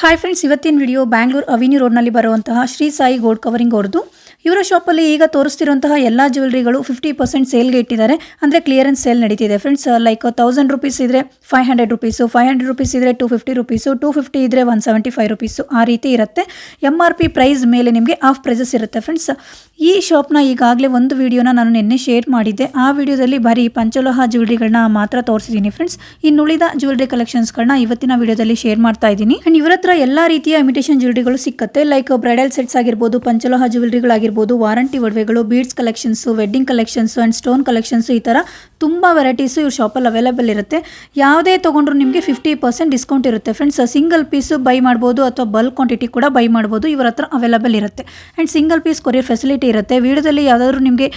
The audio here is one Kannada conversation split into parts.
ಹಾಯ್ ಫ್ರೆಂಡ್ಸ್ ಇವತ್ತಿನ ವಿಡಿಯೋ ಬ್ಯಾಂಗ್ಳೂರು ಅವಿನ್ಯೂ ರೋಡ್ನಲ್ಲಿ ಬರುವಂತಹ ಶ್ರೀ ಸಾಯಿ ಗೋಲ್ಡ್ ಕವರಿಂಗ್ ಅವ್ರದ್ದು. ಇವರ ಶಾಪಲ್ಲಿ ಈಗ ತೋರಿಸ್ತಿರುವಂತಹ ಎಲ್ಲ ಜ್ಯುವೆಲ್ರಿಗಳು ಫಿಫ್ಟಿ ಪರ್ಸೆಂಟ್ ಸೇಲ್ಗೆ ಇಟ್ಟಿದ್ದಾರೆ. ಅಂದರೆ ಕ್ಲಿಯರೆನ್ಸ್ ಸೇಲ್ ನಡೀತಿದೆ. ಫ್ರೆಂಡ್ಸ್ ಲೈಕ್ ತೌಸಂಡ್ ರುಪೀಸ್ ಇದ್ದರೆ five hundred rupees five hundred rupees ಇದ್ದರೆ two fifty rupees two fifty ಇದ್ದರೆ ಒನ್ ಸೆವೆಂಟಿ ಫೈವ್ ರುಪೀಸು ಆ ರೀತಿ ಇರುತ್ತೆ. ಎಂ ಆರ್ ಪಿ ಪ್ರೈಸ್ ಮೇಲೆ ನಿಮಗೆ ಆಫ್ ಪ್ರೈಸಸ್ ಇರುತ್ತೆ. ಫ್ರೆಂಡ್ಸ್ ಈ ಶಾಪ್ನ ಈಗಾಗಲೇ ಒಂದು ವಿಡಿಯೋನ ನಾನು ನಿನ್ನೆ ಶೇರ್ ಮಾಡಿದ್ದೆ. ಆ ವಿಡಿಯೋದಲ್ಲಿ ಬರೀ ಪಂಚಲೋಹ ಜ್ಯುವೆಲ್ಲರಿಗಳನ್ನ ಮಾತ್ರ ತೋರಿಸಿದ್ದೀನಿ. ಫ್ರೆಂಡ್ಸ್ ಇನ್ನುಳಿದ ಜ್ಯುವೆಲ್ರಿ ಕಲೆಕ್ಷನ್ಸ್ಗಳನ್ನ ಇವತ್ತಿನ ವಿಡಿಯೋದಲ್ಲಿ ಶೇರ್ ಮಾಡ್ತಾ ಇದ್ದೀನಿ. ಆ್ಯಂಡ್ ಇವರ ಹತ್ರ ಎಲ್ಲ ರೀತಿಯ ಇಮಿಟೇಷನ್ ಜ್ಯುವೆಲ್ರಿಗಳು ಸಿಕ್ಕತ್ತೆ. ಲೈಕ್ ಬ್ರೈಡಲ್ ಸೆಟ್ಸ್ ಆಗಿರ್ಬೋದು, ಪಂಚಲೋಹ ಜ್ಯುವೆಲ್ರಿಗಳಾಗಿರ್ಬೋದು warranty ಒಡವೆಗಳು beads collections wedding collections and stone collections ಈ ಥರ ತುಂಬ ವೆರೈಟೀಸು ಇವ್ರ ಶಾಪಲ್ಲಿ ಅವೈಲೇಬಲ್ ಇರುತ್ತೆ. ಯಾವುದೇ ತೊಗೊಂಡ್ರು ನಿಮಗೆ ಫಿಫ್ಟಿ ಪರ್ಸೆಂಟ್ ಡಿಸ್ಕೌಂಟ್ ಇರುತ್ತೆ. ಫ್ರೆಂಡ್ಸ್ ಸಿಂಗಲ್ ಪೀಸು ಬೈ ಮಾಡ್ಬೋದು ಅಥವಾ ಬಲ್ಕ್ ಕ್ವಾಂಟಿಟಿ ಕೂಡ ಬೈ ಮಾಡ್ಬೋದು, ಇವ್ರ ಹತ್ರ ಅವೈಲೇಬಲ್ ಇರುತ್ತೆ. And single piece courier facility ಇರುತ್ತೆ. ವಿಡಿಯೋದಲ್ಲಿ ಯಾವುದಾದ್ರೂ ನಿಮಗೆ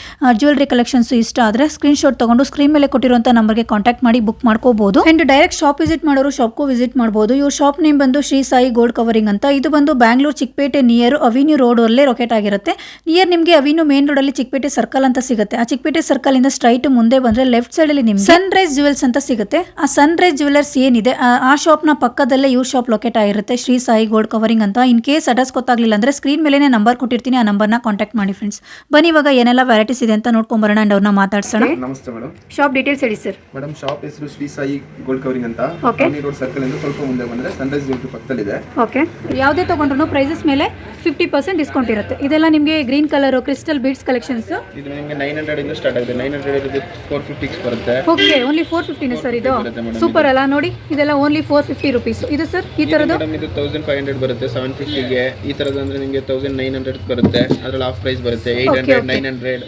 ಜ್ಯುವೆಲ್ರಿ ಕಲೆಕ್ಷನ್ಸು ಇಷ್ಟ ಆದರೆ ಸ್ಕ್ರೀನ್ಶಾಟ್ ತೊಗೊಂಡು ಸ್ಕ್ರೀನ್ ಮೇಲೆ ಕೊಟ್ಟಿರುವಂಥ ನಂಬರ್ಗೆ ಕಾಂಟ್ಯಾಕ್ಟ್ ಮಾಡಿ ಬುಕ್ ಮಾಡ್ಕೋಬಹುದು ಆ್ಯಂಡ್ ಡೈರೆಕ್ಟ್ ಶಾಪ್ ವಿಸಿಟ್ ಮಾಡೋರು ಶಾಪ್ಗೂ ವಿಸಿಟ್ ಮಾಡ್ಬೋದು. ಇವ್ರ ಶಾಪ್ ನೇಮ್ ಬಂದು ಶ್ರೀ ಸಾಯಿ ಗೋಲ್ಡ್ ಕವರಿಂಗ್ ಅಂತ. ಇದು ಬಂದು Bangalore Chickpet near avenue road ಅಲ್ಲೇ ರೊಕೇಟ್ ಆಗಿರುತ್ತೆ. ನಿಯರ್ ನಿಮಗೆ ಅವಿನ್ಯೂ ಮೇನ್ ರೋಡ್ ಅಲ್ಲಿ ಚಿಕ್ಕಪೇಟೆ ಸರ್ಕಲ್ ಅಂತ ಸಿಗುತ್ತೆ. ಆ ಚಿಕ್ಕಪೇಟೆ ಸರ್ಕಲ್ ಇಂದ ಸ್ಟ್ರೈಟ್ ಮುಂದೆ ಬಂದ್ರೆ ಲೆಫ್ಟ್ ಸೈಡ್ ಅಲ್ಲಿ ನಿಮ್ಗೆ ಸನ್ ರೈಸ್ ಜುವೆಲ್ಸ್ ಅಂತ ಸಿಗುತ್ತೆ. ಆ ಸನ್ ರೈಸ್ ಜುವೆಲರ್ಸ್ ಏನಿದೆ ಆ- ಶಾಪ್ನ ಪಕ್ಕದಲ್ಲೇ ಇವ್ರ ಶಾಪ್ ಲೊಕೇಟ್ ಆಗಿರುತ್ತೆ. ಶ್ರೀ ಸಾಯಿ ಗೋಲ್ಡ್ ಕವರಿಂಗ್ ಅಂತ. ಇನ್ ಕೇಸ್ ಅಡ್ರೆಸ್ ಗೊತ್ತಾಗ್ಲಿಲ್ಲ ಅಂದ್ರೆ ಸ್ಕ್ರೀನ್ ಮೇಲೆ ನಂಬರ್ ಕೊಟ್ಟಿರ್ತೀನಿ. ಆ ನಂಬರ್ನ ಕಾಂಟ್ಯಾಕ್ಟ್ ಮಾಡಿ ಫ್ರೆಂಡ್ಸ್ ಬನ್ನಿ ಇವಾಗ ಏನೆಲ್ಲ ವೆರೈಟೀಸ್ ಇದೆ ಅಂತ ನೋಡ್ಕೊಂಬರೋಣ ಅಂಡ್ ಅವ್ರನ್ನ ಮಾತಾಡ್ಸೋಣ. ನಮಸ್ತೆ ಮೇಡಮ್ ಶಾಪ್ ಡೀಟೇಲ್ಸ್ ಹೇಳಿ ಸರ್ ಮೇಡಮ್ ಶಾಪ್ ಹೆಸರು ಶ್ರೀ ಸಾಯಿ ಗೋಲ್ಡ್ ಕವರಿಂಗ್ ಅಂತ. Okay. ರೋಡ್ ಸರ್ಕಲ್ ಇಂದ ಸ್ವಲ್ಪ ಮುಂದೆ ಬಂದ್ರೆ ಸನ್ರೈಸ್ ಜ್ಯುವೆಲ್ರಿ ಪಕ್ಕದಲ್ಲಿದೆ ಓಕೆ ಯಾವುದೇ ತೊಗೊಂಡ್ರು ಪ್ರೈಸಸ್ ಮೇಲೆ ಫಿಫ್ಟಿ ಪರ್ಸೆಂಟ್ ಡಿಸ್ಕೌಂಟ್ ಇರುತ್ತೆ. ಇದೆಲ್ಲ ನಿಮಗೆ green colour crystal beads collections ಇದು ನಿಮಗೆ ನೈನ್ ಹಂಡ್ರೆಡ್ ಇಂದ ಸ್ಟಾರ್ಟ್ ನೈನ್ ಹಂಡ್ರೆಡ್ ಇದು ಫೋರ್ ಫಿಫ್ಟಿಕ್ಸ್ ಬರುತ್ತೆ. ಓಕೆ ಓನ್ಲಿ ಫೋರ್ ಫಿಫ್ಟಿನೇ ಸರ್ ಇದು? ಸೂಪರ್ ಅಲ್ಲ ನೋಡಿ ಇದೆಲ್ಲ ಓನ್ಲಿ ಫೋರ್ ಫಿಫ್ಟಿ ರುಪೀಸ್ ಇದು ಸರ್ ಈ ತರದ್ದು? ಮೇಡಮ್ ಇದು ತೌಸಂಡ್ ಫೈವ್ ಹಂಡ್ರೆಡ್ ಬರುತ್ತೆ ಸೆವೆನ್ ಫಿಫ್ಟಿಗೆ ಈ ತರದ್ದು ಅಂದ್ರೆ ನಿಮಗೆ ತೌಸಂಡ್ ನೈನ್ ಹಂಡ್ರೆಡ್ ಬರುತ್ತೆ. ಅದ್ರಲ್ಲಿ ಆಫ್ ಪ್ರೈಸ್ ಬರುತ್ತೆ ಏಯ್ಟ್ ಹಂಡ್ರೆಡ್ ನೈನ್ ಹಂಡ್ರೆಡ್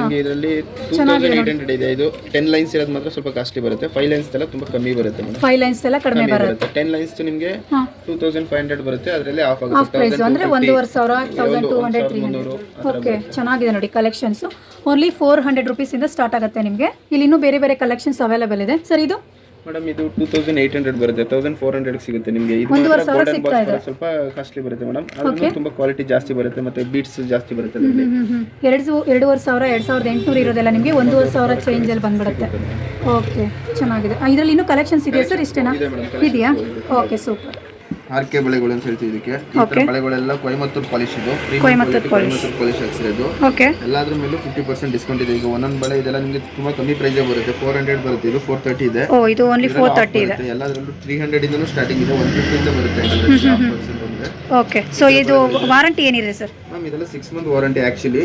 ನಿಮಗೆ ಇದರಲ್ಲಿ ಟೂ ತೌಸಂಡ್ ಏಯ್ಟ್ ಹಂಡ್ರೆಡ್ ಇದೆ. ಇದು ಟೆನ್ ಲೈನ್ಸ್ ಇರೋದು ಮಾತ್ರ ಸ್ವಲ್ಪ ಕಾಸ್ಟ್ಲಿ ಬರುತ್ತೆ. ಫೈವ್ ಲೈನ್ಸ್ ಎಲ್ಲ ತುಂಬಾ ಕಮ್ಮಿ ಬರುತ್ತೆ ಫೈವ್ ಲೈನ್ಸ್ ಎಲ್ಲ ಕಡಿಮೆ ಬರುತ್ತೆ. ಟೆನ್ ಲೈನ್ಸ್ ನಿಮಗೆ ಟೂ ತೌಸಂಡ್ ಫೈವ್ ಹಂಡ್ರೆಡ್ ಬರುತ್ತೆ ಅದರಲ್ಲಿ ಆಫ್ ಆಫ್ ಆಗುತ್ತೆ ಪ್ರೈಸ್ ಅಂದರೆ ಒಂದೂವರೆ ಸಾವಿರ thousand two hundred three hundred okay ಚೆನ್ನಾಗಿದೆ ನೋಡಿ ಕಲೆಕ್ಷನ್ಸ್ ಓನ್ಲಿ ಫೋರ್ ಹಂಡ್ರೆಡ್ ರುಪೀಸಿಂದ ಸ್ಟಾರ್ಟ್ ಆಗುತ್ತೆ ನಿಮಗೆ. ಇಲ್ಲಿ ಇನ್ನೂ ಬೇರೆ ಬೇರೆ ಕಲೆಕ್ಷನ್ಸ್ ಅವೈಲೇಬಲ್ ಇದೆ. ಸರ್ ಇದು? ಮೇಡಮ್ ಇದು ಟೂ ತೌಸಂಡ್ ಏಟ್ ಹಂಡ್ರೆಡ್ ಬರುತ್ತೆ. ತೌಸಂಡ್ ಫೋರ್ ಹಂಡ್ರೆಡ್ ಸಿಗುತ್ತೆ ನಿಮಗೆ. ಇದು ಸಿಗ್ತಾ ಇದೆ. ಸ್ವಲ್ಪ ಕಾಸ್ಟ್ಲಿ ಬರುತ್ತೆ ಮೇಡಮ್ ಅದನ್ನು ತುಂಬಾ ಕ್ವಾಲಿಟಿ ಜಾಸ್ತಿ ಬರುತ್ತೆ ಮತ್ತೆ ಬೀಟ್ಸ್ ಜಾಸ್ತಿ ಬರುತ್ತೆ ಎರಡು ಎರಡೂವರೆ ಸಾವಿರ ಎರಡು ಸಾವಿರದ ಎಂಟುನೂರು ಇರೋದೆಲ್ಲ ನಿಮಗೆ ಒಂದೂವರೆ ಸಾವಿರ ಚೇಂಜಲ್ಲಿ ಬಂದ್ಬಿಡುತ್ತೆ. ಓಕೆ ಚೆನ್ನಾಗಿದೆ. ಇದರಲ್ಲಿ ಇನ್ನೂ ಕಲೆಕ್ಷನ್ಸ್ ಇದೆಯಾ ಸರ್ ಇಷ್ಟೇನಾ? ಇದೆಯಾ? ಓಕೆ ಸೂಪರ್ ಆರ್ ಕೆ ಬಳೆಗಳು ಅಂತ ಹೇಳ್ತೀವಿ ಇದಕ್ಕೆ. ಈ ತರ ಬಳೆಗಳೆಲ್ಲ ಕೊಯಮತ್ತೂರ್ ಪಾಲಿಶ್ ಇದು. ಕೊಯಮತ್ತೂರ್ ಪಾಲಿಶ್. ಹಾಕ್ಸಿರೋದು. ಓಕೆ ಎಲ್ಲಾದ್ರ ಮೇಲೂ ಫಿಫ್ಟಿ ಪರ್ಸೆಂಟ್ ಡಿಸ್ಕೌಂಟ್ ಇದೆ. ಈಗ ಒಂದೊಂದು ಬಳೆ ಇದೆಲ್ಲ ನಿಮಗೆ ತುಂಬಾ ಕಮ್ಮಿ ಪ್ರೈಸ್ ಬರುತ್ತೆ. ಫೋರ್ ಹಂಡ್ರೆಡ್ ಬರುತ್ತೆ. ಇದು ಫೋರ್ ತರ್ಟಿ ಇದೆ. ಓ ಇದು ಓನ್ಲಿ ಫೋರ್ ತರ್ಟಿ ಇದೆ. ಎಲ್ಲಾದ್ರಲ್ಲೂ ಎಲ್ಲದ್ರಲ್ಲೂ ತ್ರೀ ಹಂಡ್ರೆಡ್ ಇಂದನೂ ಸ್ಟಾರ್ಟಿಂಗ್ ಇದೆ. ಒನ್ ಫಿಫ್ಟಿ ಇಂದ ಬರುತ್ತೆ. ಓಕೆ ಸೊ ಇದು ವಾರಂಟಿ ಏನಿದೆ ಸರ್ ಮ್ಯಾಮ್ ಇದೆಲ್ಲ six month warranty actually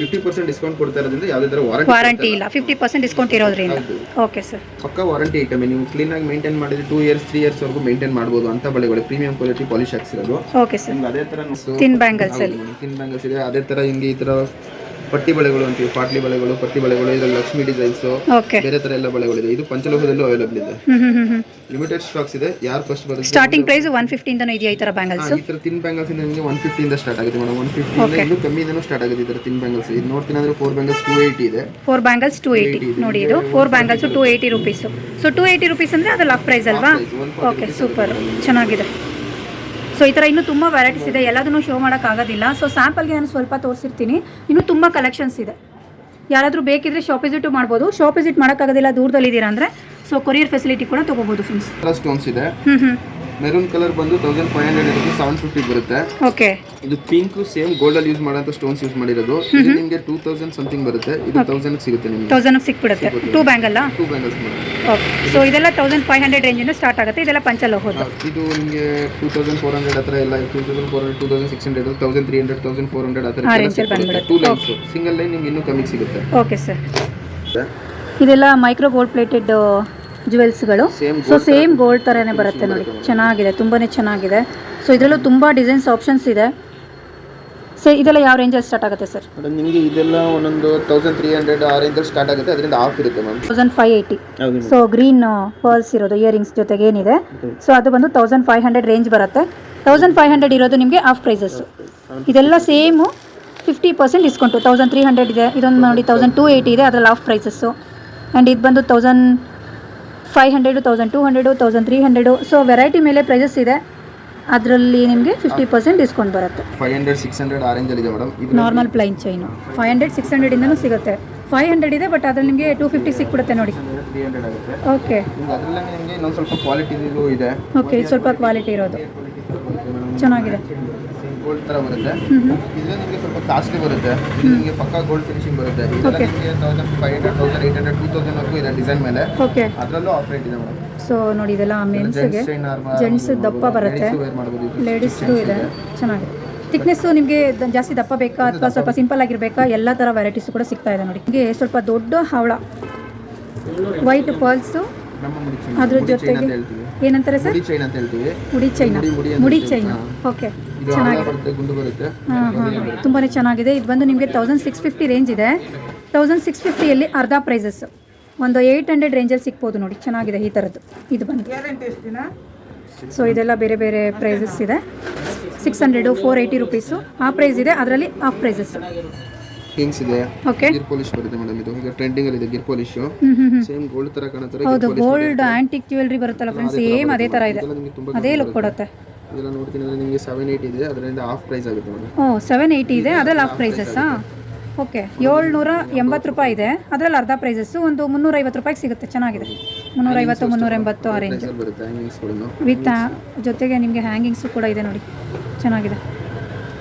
fifty percent discount ಕೊಡ್ತಾ ಇರೋದ್ರಿಂದ ಯಾವುದೇ ತರ ವಾರಂಟಿ ವಾರಂಟಿ ಇಲ್ಲ. ಫಿಫ್ಟಿ ಪರ್ಸೆಂಟ್ ಡಿಸ್ಕೌಂಟ್ ಇರೋದ್ರಿಂದ. ಓಕೆ ಸರ್ ಪಕ್ಕ ವಾರಂಟಿ ಐಟಮ್ ನೀವು ಕ್ಲೀನ್ ಆಗಿ ಮೇಂಟೈನ್ ಮಾಡಿದ್ರೆ ಟೂ ಇಯರ್ಸ್ ತ್ರೀ ಇಯರ್ಸ್ ವರೆಗೂ ಮೇಂಟೈನ್ ಮಾಡ್ಬೋದು ಅಂತ ಬಳೆಗಳು ಪ್ರೀಮಿಯಂ ಕ್ವಾಲಿಟಿ ಪಾಲಿಶ್ ಹಾಕ್ಸಿರೋದು. ಓಕೆ ಸರ್ ನಿಮ್ಗೆ ಅದೇ ತರ ತಿನ್ ಬ್ಯಾಂಗಲ್ಸ್ ಅಲ್ಲಿ. ತಿನ್ ಬ್ಯಾಂಗಲ್ಸ್ ಇದೆ. ಅದೇ ತರ ಹಿಂಗೆ ಈ ತರ ಪಟ್ಟಿ ಬಳೆಗಳು ಅಂತೀವಿ ಪಾಟ್ಲಿ ಬಳೆಗಳು ಪಟ್ಟಿ ಬಳೆಗಳು ಇದರಲ್ಲಿ ಲಕ್ಷ್ಮಿ ಡಿಸೈನ್ಸ್ ಓಕೆ ಬೇರೆ ತರ ಎಲ್ಲ ಬಳೆಗಳಿದೆ. ಇದು ಪಂಚಲೋಹದಲ್ಲೂ ಅವೈಲೇಬಲ್ ಇದೆ. ಲಿಮಿಟೆಡ್ ಸ್ಟಾಕ್ಸ್ ಇದೆ. ಯಾರು ಫಸ್ಟ್ ಬರುತ್ತೆ ಸ್ಟಾರ್ಟಿಂಗ್ ಪ್ರೈಸ್ ಒನ್ ಫಿಫ್ಟಿಂದನೂ ಇದೆ ಈ ತರ ಬ್ಯಾಂಗಲ್ಸ್ ಈ ತರ ತಿನ್ ಬ್ಯಾಂಗಲ್ಸ್ ಇಂದ ನಿಮಗೆ ಒನ್ ಫಿಫ್ಟಿ ಇಂದ ಸ್ಟಾರ್ಟ್ ಆಗುತ್ತೆ ಮೇಡಮ್ ಒನ್ ಫಿಫ್ಟಿ ಇಂದ ಇನ್ನೂ ಕಮ್ಮಿ ಇಂದನೂ ಸ್ಟಾರ್ಟ್ ಆಗುತ್ತೆ ಈ ತರ ತಿನ್ ಬ್ಯಾಂಗಲ್ಸ್ ಇದು ನೋಡ್ತೀನಿ ಅಂದ್ರೆ ಫೋರ್ ಬ್ಯಾಂಗಲ್ಸ್ ಟೂ ಏಯ್ಟಿ ಇದೆ. ಫೋರ್ ಬ್ಯಾಂಗಲ್ಸ್ ಟು ಏಯ್ಟಿ ನೋಡಿ ಇದು. Four bangles two eighty rupees so two eighty rupees ಅಂದರೆ ಅದು ಲಾಫ್ ಪ್ರೈಸ್ ಅಲ್ವಾ? ಓಕೆ ಸೂಪರ್ ಚೆನ್ನಾಗಿದೆ. ಸೊ ಈ ಥರ ಇನ್ನೂ ತುಂಬ ವೆರೈಟೀಸ್ ಇದೆ. ಎಲ್ಲದನ್ನು ಶೋ ಮಾಡೋಕ್ಕಾಗೋದಿಲ್ಲ ಸೊ ಸ್ಯಾಂಪಲ್ಗೆ ನಾನು ಸ್ವಲ್ಪ ತೋರಿಸಿರ್ತೀನಿ. ಇನ್ನೂ ತುಂಬ ಕಲೆಕ್ಷನ್ಸ್ ಇದೆ. ಯಾರಾದರೂ ಬೇಕಿದ್ರೆ ಶಾಪ್ ವಿಸಿಟು ಮಾಡ್ಬೋದು. ಶಾಪ್ ವಿಸಿಟ್ ಮಾಡೋಕ್ಕಾಗೋದಿಲ್ಲ ದೂರದಲ್ಲಿದ್ದೀರಾ ಅಂದರೆ ಸೊ ಕೊರಿಯರ್ ಫೆಸಿಲಿಟಿ ಕೂಡ ತೊಗೋಬೋದು ಫ್ರೆಂಡ್ಸ್ ಸ್ಟೋನ್ಸ್ ಇದೆ. ಹ್ಞೂ ಹ್ಞೂ ಮೆರೂನ್ ಕಲರ್ ಬಂದು ತೌಸಂಡ್ ಫೈವ್ ಹಂಡ್ರೆಡ್ ಇರುತ್ತೆ ಸೆವೆನ್ ಫಿಫ್ಟಿ ಬರುತ್ತೆ. ಓಕೆ ಇದು ಪಿಂಕ್ ಸೇಮ್ ಗೋಲ್ಡ್ ಅಲ್ಲಿ ಯೂಸ್ ಮಾಡೋ ಸ್ಟೋನ್ಸ್ ಯೂಸ್ ಮಾಡಿರೋದು. ಇದು ನಿಮಗೆ ಟೂ ತೌಸಂಡ್ ಸಮಥಿಂಗ್ ಬರುತ್ತೆ. ಇದು ತೌಸಂಡ್ ಸಿಗುತ್ತೆ ನಿಮಗೆ. ತೌಸಂಡ್ ಸಿಕ್ಬಿಡುತ್ತೆ. ಟೂ ಬ್ಯಾಂಗಲ್ಲ ಟೂ ಬ್ಯಾಂಗಲ್ಸ್ ಓಕೆ ಸೊ ಇದೆಲ್ಲ ತೌಸಂಡ್ ಫೈವ್ ಹಂಡ್ರೆಡ್ ರೇಂಜಿಂದ ಸ್ಟಾರ್ಟ್ ಆಗುತ್ತೆ. ಇದೆಲ್ಲ ಪಂಚಲೋಹದ್ದು ಇದು ನಿಮಗೆ ಟೂ ತೌಸಂಡ್ ಫೋರ್ ಹಂಡ್ರೆಡ್ ಹತ್ರ ಎಲ್ಲ two thousand four hundred two thousand six hundred thousand three hundred thousand four hundred ಆ ಥರ. ಟೂ ಲೈನ್ಸ್ ಸಿಂಗಲ್ ಲೈನ್ ನಿಮ್ಗೆ ಇನ್ನೂ ಕಮ್ಮಿ ಸಿಗುತ್ತೆ. ಓಕೆ ಸರ್ ಇದೆಲ್ಲ ಮೈಕ್ರೋ ಗೋಲ್ಡ್ ಪ್ಲೇಟೆಡ್ ಜುವೆಲ್ಸ್ಗಳು ಸೊ ಸೇಮ್ ಗೋಲ್ಡ್ ಥರನೇ ಬರುತ್ತೆ ನೋಡಿ. ಚೆನ್ನಾಗಿದೆ ತುಂಬಾ ಚೆನ್ನಾಗಿದೆ. ಸೊ ಇದರಲ್ಲೂ ತುಂಬ ಡಿಸೈನ್ಸ್ ಆಪ್ಷನ್ಸ್ ಇದೆ. ಸೊ ಇದೆಲ್ಲ ಯಾವ ರೇಂಜಲ್ಲಿ ಸ್ಟಾರ್ಟ್ ಆಗುತ್ತೆ ಸರ್ ನಿಮಗೆ ಇದೆಲ್ಲ ಒಂದೊಂದು ತೌಸಂಡ್ ತ್ರೀ ಹಂಡ್ರೆಡ್ ಆ ರೇಂಜಲ್ಲಿ ಸ್ಟಾರ್ಟ್ ಆಗುತ್ತೆ ಅದರಿಂದ ಆಫ್ ಇರುತ್ತೆ ma'am thousand five eighty so green pearls ಇರೋದು ಇಯರಿಂಗ್ಸ್ ಜೊತೆಗೆ ಏನಿದೆ. ಸೊ ಅದು ಬಂದು ತೌಸಂಡ್ ಫೈವ್ ಹಂಡ್ರೆಡ್ ರೇಂಜ್ ಬರುತ್ತೆ. ತೌಸಂಡ್ ಫೈವ್ ಹಂಡ್ರೆಡ್ ಇರೋದು ನಿಮಗೆ ಆಫ್ ಪ್ರೈಸಸ್ಸು ಇದೆಲ್ಲ same fifty percent discount thousand three hundred ಇದೆ. ಇದೊಂದು ನೋಡಿ ತೌಸಂಡ್ ಟೂ ಏಯ್ಟಿ ಇದೆ ಅದರಲ್ಲಿ ಆಫ್ ಪ್ರೈಸಸ್ಸು ಆ್ಯಂಡ್ ಇದು ಬಂದು thousand five hundred thousand two hundred thousand three hundred so variety ಮೇಲೆ ಪ್ರೈಸಸ್ ಇದೆ. ಅದರಲ್ಲಿ ನಿಮಗೆ ಫಿಫ್ಟಿ ಪರ್ಸೆಂಟ್ ಡಿಸ್ಕೌಂಟ್ ಬರುತ್ತೆ. Five hundred six hundred orange ಇದೆ madam normal plain chain five hundred six ಹಂಡ್ರೆಡಿಂದನೂ ಸಿಗುತ್ತೆ. ಫೈವ್ ಹಂಡ್ರೆಡ್ ಇದೆ ಬಟ್ ಅದ್ರಲ್ಲಿ ನಿಮಗೆ ಟೂ ಫಿಫ್ಟಿ ಸಿಕ್ಬಿಡುತ್ತೆ ನೋಡಿ. ಓಕೆ ನಿಮ್ಗೆ ಅದರಲ್ಲೇ ನಿಮಗೆ ಇನ್ನೊಂದು ಸ್ವಲ್ಪ ಕ್ವಾಲಿಟಿ ಇದೆ ಓಕೆ ಸ್ವಲ್ಪ ಕ್ವಾಲಿಟಿ ಇರೋದು. ಚೆನ್ನಾಗಿದೆ. ಗೋಲ್ಡ್ ತರ ಬರುತ್ತೆ. ಹ್ಞೂ ಹ್ಞೂ ಇದು ನಿಮಗೆ ಸ್ವಲ್ಪ ಕಾಸ್ಟ್ಲಿ ಬರುತ್ತೆ. ನಿಮಗೆ ಪಕ್ಕಾ ಗೋಲ್ಡ್ ಫಿನಿಶಿಂಗ್ ಬರುತ್ತೆ. ಇದೆಲ್ಲ ನಿಮಗೆ thousand five hundred thousand eight hundred two ತೌಸಂಡ್ವರೆಗೂ ಇದೆ ಡಿಸೈನ್ ಮೇಲೆ. ಅದರಲ್ಲೂ ಆಫ್ ರೇಟ್ ಇದೆ ಮೇಡಮ್. ಸೊ ನೋಡಿ ಇದೆಲ್ಲ ಮೆನ್ಸ್ಗೆ ಜೆಂಟ್ಸ್ ದಪ್ಪ ಬರುತ್ತೆ. ಲೇಡೀಸ್ ಲೇಡೀಸ್ದು ಇದೆ ಚೆನ್ನಾಗಿದೆ. ಥಿಕ್ನೆಸ್ ನಿಮಗೆ ಜಾಸ್ತಿ ದಪ್ಪ ಬೇಕಾ ಅಥವಾ ಸ್ವಲ್ಪ ಸಿಂಪಲ್ ಆಗಿರಬೇಕಾ? ಎಲ್ಲ ಥರ ವೆರೈಟೀಸ್ ಕೂಡ ಸಿಗ್ತಾ ಇದೆ ನೋಡಿ. ನಿಮಗೆ ಸ್ವಲ್ಪ ದೊಡ್ಡ ಹವಳ ವೈಟ್ ಪರ್ಲ್ಸು ಅದ್ರ ಜೊತೆಗೆ ಏನಂತಾರೆ ಸರ್? ಮುಡಿ ಚೈನ್ ಮುಡಿ. ಚೈನ್ ಓಕೆ ಹಾಂ ತುಂಬಾ ಚೆನ್ನಾಗಿದೆ. ಇದು ಬಂದು ನಿಮಗೆ ತೌಸಂಡ್ ಸಿಕ್ಸ್ ಫಿಫ್ಟಿ ರೇಂಜ್ ಇದೆ. ತೌಸಂಡ್ ಸಿಕ್ಸ್ ಫಿಫ್ಟಿಯಲ್ಲಿ ಅರ್ಧ ಪ್ರೈಸಸ್ ಒಂದು ಏಯ್ಟ್ ಹಂಡ್ರೆಡ್ ರೇಂಜಲ್ಲಿ ಸಿಗ್ಬೋದು ನೋಡಿ. ಚೆನ್ನಾಗಿದೆ ಈ ಥರದ್ದು ಇದು ಬಂದು. ಸೊ ಇದೆಲ್ಲ ಬೇರೆ ಬೇರೆ ಪ್ರೈಸಸ್ ಇದೆ. Six hundred four eighty rupees ಆ ಪ್ರೈಸ್ ಇದೆ. ಅದರಲ್ಲಿ ಆಫ್ ಪ್ರೈಸಸ್ ಕಿಂಗ್ಸ್ ಇದೆ. ಓಕೆ ಗಿರ್ ಪಾಲಿಶ್ ಬರುತ್ತೆ ಮೇಡಮ್ ಇದು. ಈಗ ಟ್ರೆಂಡಿಂಗ್ ಅಲ್ಲಿ ಇದೆ ಗಿರ್ ಪಾಲಿಶ್ ಸೇಮ್ ಗೋಲ್ಡ್ ತರ ಕಾಣುತ್ತೆ ಹೌದು ಗೋಲ್ಡ್ ಆಂಟಿಕ್ ಜ್ಯುವೆಲ್ರಿ ಬರುತ್ತಲ್ಲ ಫ್ರೆಂಡ್ಸ್ ಸೇಮ್ ಅದೇ ತರ ಇದೆ. ಅದೇ ಲುಕ್ ಕೊಡುತ್ತೆ. ಇದೆಲ್ಲ ನೋಡ್ತೀನಿ ಅಂದ್ರೆ ನಿಮಗೆ ಸೆವೆನ್ ಏಯ್ಟ್ ಇದೆ ಅದರಿಂದ ಆಫ್ ಪ್ರೈಸ್ ಆಗುತ್ತೆ ನೋಡಿ ಓ ಸೆವೆನ್ ಏಯ್ಟಿ ಇದೆ? ಅದರಲ್ಲಿ ಆಫ್ ಪ್ರೈಸಸ್ಸಾ ಓಕೆ ಏಳ್ನೂರ ಎಂಬತ್ತು ರೂಪಾಯಿ ಇದೆ. ಅದರಲ್ಲಿ ಅರ್ಧ ಪ್ರೈಸಸ್ಸು ಒಂದು ಮುನ್ನೂರೈವತ್ತು ರೂಪಾಯಿಗೆ ಸಿಗುತ್ತೆ ಚೆನ್ನಾಗಿದೆ. ಮುನ್ನೂರೈವತ್ತು ಮುನ್ನೂರ ಎಂಬತ್ತು ಆ ರೇಂಜ್ ಪ್ರೈಸಲ್ಲಿ ಬರುತ್ತೆ ಹ್ಯಾಂಗಿಂಗ್ಸ್ಗಳನ್ನು ವಿತ್ ಜೊತೆಗೆ ನಿಮಗೆ ಹ್ಯಾಂಗಿಂಗ್ಸು ಕೂಡ ಇದೆ ನೋಡಿ. ಚೆನ್ನಾಗಿದೆ.